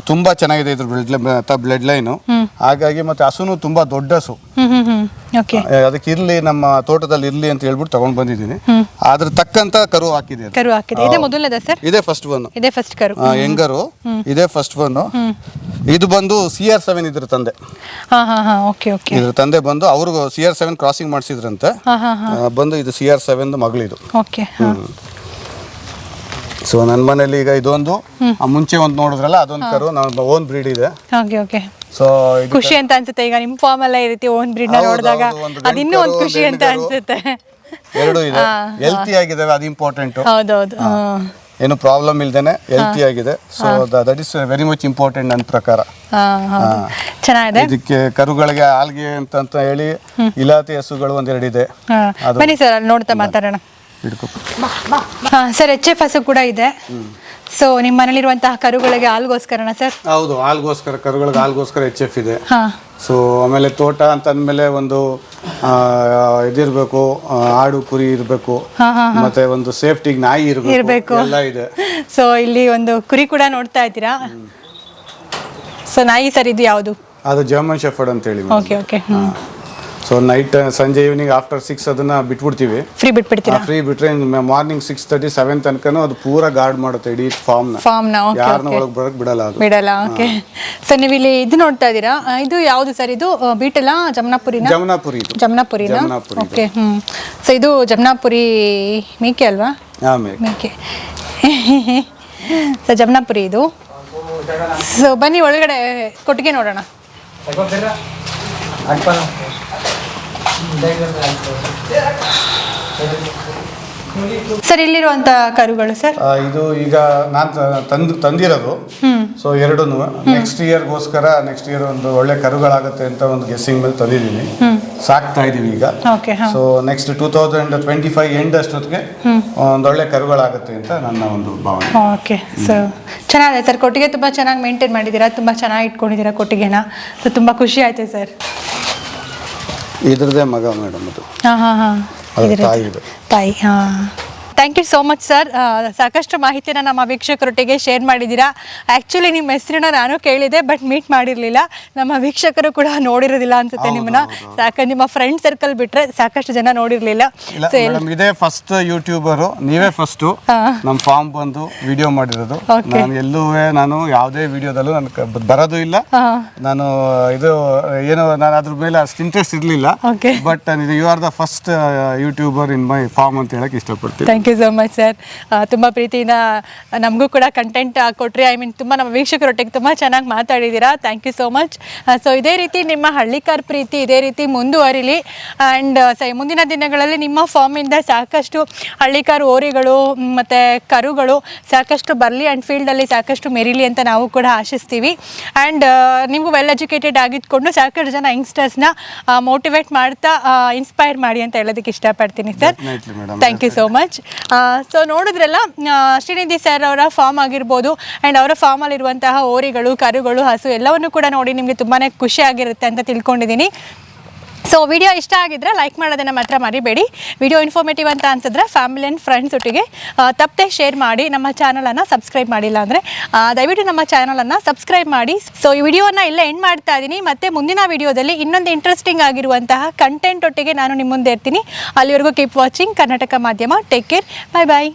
ತುಂಬಾ ಚೆನ್ನಾಗಿದೆ ಇದ್ರ ಬ್ಲಡ್ ಬ್ಲಡ್ ಲೈನು ಹಾಗಾಗಿ ಮತ್ತೆ ಹಸುನು ತುಂಬಾ ದೊಡ್ಡ ಹಸು. ಹ್ಮ್ ಹ್ಮ್ ಹ್ಮ್. ಓಕೆ ಏ, ಅದಕ್ಕೆ ಇರ್ಲಿ ನಮ್ಮ ತೋಟದಲ್ಲಿ ಇರ್ಲಿ ಅಂತ ಹೇಳ್ಬಿಟ್ಟು ತಗೊಂಡು ಬಂದಿದ್ದೀನಿ. ಅದ್ರ ತಕ್ಕಂತ ಕರು ಹಾಕಿದೆ ಅದು. ಕರು ಹಾಕಿದೆ. ಇದೇ ಮೊದಲನೇದ ಸರ್? ಇದೇ ಫಸ್ಟ್ ಒನ್ ಇದೇ ಫಸ್ಟ್ ಕರು. ಹೆಂಗರು. ಇದೇ ಫಸ್ಟ್ ಒನ್ ಇದು ಬಂದು ಸಿ ಆರ್ ಸೆವೆನ್ ಇದ್ರ ತಂದೆ. ಹಾ ಹಾ ಹಾ. ಓಕೆ ಓಕೆ ಇದ್ರ ತಂದೆ ಬಂದು ಅವ್ರಿಗೂ ಸಿ ಆರ್ ಸೆವೆನ್ ಕ್ರಾಸಿಂಗ್ ಮಾಡಿಸಿದ್ರಂತೆ. ಆ, ಬಂದು ಇದು ಸಿ ಆರ್ ಸೆವೆನ್ ಮಗಳಿದು. ಸೊ ನನ್ನ ಮನೇಲಿ ಈಗ ಇದೊಂದು. ಮುಂಚೆ ಒಂದು ನೋಡಿದ್ರಲ್ಲ ಅದೊಂದು ಕರು ನನ್ನ ಓನ್ ಬ್ರೀಡ್ ಇದೆ. ಸೊ ಖುಷಿ ಅಂತ ಅನ್ಸುತ್ತೆ ಈಗ ನಿಮ್ ಫಾರ್ಮ್ ಎಲ್ಲ ಈ ರೀತಿ ಓನ್ ಬ್ರೀಡ್ ನೋಡಿದಾಗ. ಅದಿನ್ನೂ ಒಂದು ಖುಷಿ ಅಂತ ಅನ್ಸುತ್ತೆ. ಎರಡು ಇದೆ. ಹೆಲ್ತಿ ಆಗಿದಾವೆ ಅದು ಇಂಪಾರ್ಟೆಂಟ್ ಹೌದೌದು. ಏನು ಪ್ರಾಬ್ಲಮ್ ಇಲ್ದೇನೆ ಹೆಲ್ತಿ ಆಗಿದೆ. So that is very much important ನನ್ನ ಪ್ರಕಾರ. ಚೆನ್ನಾಗಿದೆ. ಇದಕ್ಕೆ ಕರುಗಳಿಗೆ ಆಲ್ಗೆ ಅಂತ ಅಂತ ಹೇಳಿ ಇಲಾತಿ ಹಸುಗಳು ಒಂದೆರಡು ಇದೆ. ಹಾ. ಬನ್ನಿ ಸರ್ ಅಲ್ಲಿ ನೋಡ್ತಾ ಮಾತಾಡೋಣ. ಸರ್ ಎಚ್ ಎಫ್ ಹಸು ಕೂಡ ಇದೆ. ಸೊ ನಿಮ್ಮ ಮನೇಲಿರುವಂತಹ ಕರುಗಳಿಗೆ ಹಾಲ್ಗೋಸ್ಕರನ ಸರ್? ಹೌದು ಹಾಲ್ಗೋಸ್ಕರ ಕರುಗಳಿಗೆ ಹಾಲ್ಗೋಸ್ಕರ ಎಚ್ ಎಫ್ ಇದೆ. ಹಾ. ಸೊ ಆಮೇಲೆ ತೋಟ ಅಂತ ಅಂದಮೇಲೆ ಒಂದು ಇದಿರ್ಬೇಕು ಆಡು ಕುರಿ ಇರಬೇಕು. ಮತ್ತೆ ಒಂದು ಸೇಫ್ಟಿಗೆ ನಾಯಿ ಇರ್ಬೇಕು. ಇರಬೇಕು. ಎಲ್ಲ ಇದೆ. ಸೊ ಇಲ್ಲಿ ಒಂದು ಕುರಿ ಕೂಡ ನೋಡ್ತಾ ಇದ್ದೀರಾ? ಸೊ ನಾಯಿ ಸರ್ ಇದು ಯಾವುದು? ಅದು ಜರ್ಮನ್ ಶೆಫರ್ಡ್ ಅಂತ ಹೇಳಿ ಓಕೆ ಓಕೆ ಸೊ ನೈಟ್ ಸಂಜೆ ಈವ್ನಿಂಗ್ ಆಫ್ಟರ್ ಸಿಕ್ಸ್ ಅದನ್ನ ಬಿಟ್ಬಿಡ್ತೀವಿ. ಫ್ರೀ ಬಿಟ್ಬಿಡ್ತೀರಾ? ಫ್ರೀ ಬಿಟ್ರೆ ಮಾರ್ನಿಂಗ್ ಸಿಕ್ಸ್ ತರ್ಟಿ ಸೆವೆನ್ ತನಕನೂ ಅದು ಪೂರ ಗಾರ್ಡ್ ಮಾಡುತ್ತೆ ಇಡೀ ಫಾರ್ಮ್ ಫಾರ್ಮ್ ಯಾರನ್ನ ಒಳಗೆ ಬರಕ್ ಬಿಡಲ್ಲ ಅದು. ಬಿಡಲ್ಲ ಓಕೆ ಸೊ ನೀವು ಇಲ್ಲಿ ಇದು ನೋಡ್ತಾ ಇದ್ದೀರಾ? ಇದು ಯಾವುದು ಸರ್ ಇದು? ಬೀಟಲ ಜಮನಾಪುರಿ ಜಮನಾಪುರಿ ಇದು. ಜಮನಾಪುರಿ ಜಮನಾಪುರಿ ಇದು. ಓಕೆ ಹ್ಞೂ ಸೊ ಇದು ಜಮನಾಪುರಿ ಮೇಕೆ ಅಲ್ವಾ? ಆಮೇಲೆ ಮೇಕೆ. ಸೊ ಜಮನಾಪುರಿ ಇದು. ಸೊ ಬನ್ನಿ ಒಳಗಡೆ ಕೊಟ್ಟಿಗೆ ನೋಡೋಣ. ಸರ್ ಇಲ್ಲಿರುವಂತ ಕರುಗಳು ಸರ್ ಆ, ಇದು ಈಗ ನಾನು ತಂದು ತಂದಿರೋದು. ಸೊ ಎರಡೂ ನೆಕ್ಸ್ಟ್ ಇಯರ್ಗೋಸ್ಕರ ನೆಕ್ಸ್ಟ್ ಇಯರ್ ಒಂದು ಒಳ್ಳೆ ಕರುಗಳಾಗುತ್ತೆ ಅಂತ ಒಂದು ಗೆಸ್ಸಿಂಗ್ ಮೇಲೆ ತಂದಿದ್ದೀನಿ. ಸಾಕ್ತಾ ಇದೀವಿ ಈಗ. ಓಕೆ ಹಾಂ. So next two thousand twenty five end ಅಷ್ಟೊತ್ತಿಗೆ ಒಂದೊಳ್ಳೆ ಕರುಗಳಾಗುತ್ತೆ ಅಂತ ನನ್ನ ಒಂದು ಭಾವನೆ. ಓಕೆ ಸೊ ಚೆನ್ನಾಗಿದೆ ಸರ್ ಕೊಟ್ಟಿಗೆ ತುಂಬ ಚೆನ್ನಾಗಿ ಮೇಂಟೈನ್ ಮಾಡಿದ್ದೀರಾ? ತುಂಬ ಚೆನ್ನಾಗಿ ಇಟ್ಕೊಂಡಿದ್ದೀರಾ ಕೊಟ್ಟಿಗೆನ? ಸೊ ತುಂಬ ಖುಷಿ ಆಯಿತು ಸರ್ ಇದ್ರದೇ ಮಗ ಮೇಡಮ್ ಅದು ಹಾಂ ಹಾಂ ಹಾಂ ಅದ್ರ ತಾಯಿ ಇದು ತಾಯಿ ಹಾಂ thank you so much sir ಸಾಕಷ್ಟು ಮಾಹಿತಿನ ನಮ್ಮ ವೀಕ್ಷಕರೊಟ್ಟಿಗೆ ಶೇರ್ ಮಾಡಿದ್ದೀರಾ? ಆ್ಯಕ್ಚುಲಿ ನಿಮ್ಮ ಹೆಸರಿನ ನಾನು ಕೇಳಿದೆ ಬಟ್ ಮೀಟ್ ಮಾಡಿರಲಿಲ್ಲ. ನಮ್ಮ ವೀಕ್ಷಕರು ಕೂಡ ನೋಡಿರೋದಿಲ್ಲ ಅನ್ಸುತ್ತೆ ನಿಮ್ಮನ್ನ. ಸಾಕ ನಿಮ್ಮ ಫ್ರೆಂಡ್ ಸರ್ಕಲ್ ಬಿಟ್ರೆ ಸಾಕಷ್ಟು ಜನ ನೋಡಿರಲಿಲ್ಲ. ಇದೇ ಫಸ್ಟ್ ಯೂಟ್ಯೂಬರು ನೀವೇ ಫಸ್ಟು. ನಮ್ಮ ಫಾರ್ಮ್ ಬಂದು ವಿಡಿಯೋ ಮಾಡಿರೋದು. ನಾನು ಎಲ್ಲೂ ನಾನು ಯಾವುದೇ ವಿಡಿಯೋದಲ್ಲೂ ನಾನು ಕ- ಬರೋದು ಇಲ್ಲ. ನಾನು ಇದು ಏನು ನಾನು ಅದ್ರ ಮೇಲೆ ಅಷ್ಟು ಇಂಟ್ರೆಸ್ಟ್ ಇರಲಿಲ್ಲ. But you are the first YouTuber in my farm ಅಂತ ಹೇಳಕ್ ಇಷ್ಟಪಡ್ತೀನಿ. Thank you so much sir ತುಂಬ ಪ್ರೀತಿಯಿಂದ ನಮಗೂ ಕೂಡ ಕಂಟೆಂಟ್ ಕೊಟ್ರಿ. ಐ ಮೀನ್ ತುಂಬ ನಮ್ಮ ವೀಕ್ಷಕರೊಟ್ಟಿಗೆ ತುಂಬ ಚೆನ್ನಾಗಿ ಮಾತಾಡಿದ್ದೀರಾ thank you so much so ಇದೇ ರೀತಿ ನಿಮ್ಮ ಹಳ್ಳಿಕಾರ್ ಪ್ರೀತಿ ಇದೇ ರೀತಿ ಮುಂದುವರಿಲಿ. ಆ್ಯಂಡ್ ಸ ಮುಂದಿನ ದಿನಗಳಲ್ಲಿ ನಿಮ್ಮ ಫಾರ್ಮಿಂದ ಸಾಕಷ್ಟು ಹಳ್ಳಿಕಾರ್ ಓರಿಗಳು ಮತ್ತು ಕರುಗಳು ಸಾಕಷ್ಟು ಬರಲಿ ಆ್ಯಂಡ್ ಫೀಲ್ಡಲ್ಲಿ ಸಾಕಷ್ಟು ಮೆರಿಲಿ ಅಂತ ನಾವು ಕೂಡ ಆಶಿಸ್ತೀವಿ. ಆ್ಯಂಡ್ ನೀವು ವೆಲ್ ಎಜುಕೇಟೆಡ್ ಆಗಿದ್ಕೊಂಡು ಸಾಕಷ್ಟು ಜನ ಯಂಗ್ಸ್ಟರ್ಸ್ನ ಮೋಟಿವೇಟ್ ಮಾಡ್ತಾ ಇನ್ಸ್ಪೈರ್ ಮಾಡಿ ಅಂತ ಹೇಳೋದಕ್ಕೆ ಇಷ್ಟಪಡ್ತೀನಿ sir. Thank you so much so ನೋಡಿದ್ರಲ್ಲ ಶ್ರೀನಿಧಿ ಸರ್ ಅವರ ಫಾರ್ಮ್ ಆಗಿರ್ಬೋದು ಆ್ಯಂಡ್ ಅವರ ಫಾರ್ಮಲ್ಲಿರುವಂತಹ ಓರಿಗಳು, ಕರುಗಳು, ಹಸು ಎಲ್ಲವನ್ನು ಕೂಡ ನೋಡಿ ನಿಮಗೆ ತುಂಬಾ ಖುಷಿ ಆಗಿರುತ್ತೆ ಅಂತ ತಿಳ್ಕೊಂಡಿದ್ದೀನಿ. ಸೊ ವಿಡಿಯೋ ಇಷ್ಟ ಆಗಿದ್ರೆ ಲೈಕ್ ಮಾಡೋದನ್ನು ಮಾತ್ರ ಮರಿಬೇಡಿ. ವಿಡಿಯೋ ಇನ್ಫಾರ್ಮೇಟಿವ್ ಅಂತ ಅನ್ಸಿದ್ರೆ ಫ್ಯಾಮಿಲಿ ಆ್ಯಂಡ್ ಫ್ರೆಂಡ್ಸ್ ಒಟ್ಟಿಗೆ ತಪ್ಪದೆ ಶೇರ್ ಮಾಡಿ, ನಮ್ಮ ಚಾನಲನ್ನು ಸಬ್ಸ್ಕ್ರೈಬ್ ಮಾಡಿಲ್ಲ ಅಂದರೆ ದಯವಿಟ್ಟು ನಮ್ಮ ಚಾನಲನ್ನು ಸಬ್ಸ್ಕ್ರೈಬ್ ಮಾಡಿ. ಸೊ ಈ ವಿಡಿಯೋನ ಇಲ್ಲೇ ಎಂಡ್ ಮಾಡ್ತಾ ಇದ್ದೀನಿ ಮತ್ತೆ ಮುಂದಿನ ವಿಡಿಯೋದಲ್ಲಿ ಇನ್ನೊಂದು ಇಂಟ್ರೆಸ್ಟಿಂಗ್ ಆಗಿರುವಂತಹ ಕಂಟೆಂಟ್ ಒಟ್ಟಿಗೆ ನಾನು ನಿಮ್ಮ ಮುಂದೆ ಇರ್ತೀನಿ. ಅಲ್ಲಿವರೆಗೂ ಕೀಪ್ ವಾಚಿಂಗ್ ಕರ್ನಾಟಕ ಮಾಧ್ಯಮ. ಟೇಕ್ ಕೇರ್ ಬಾಯ್ ಬಾಯ್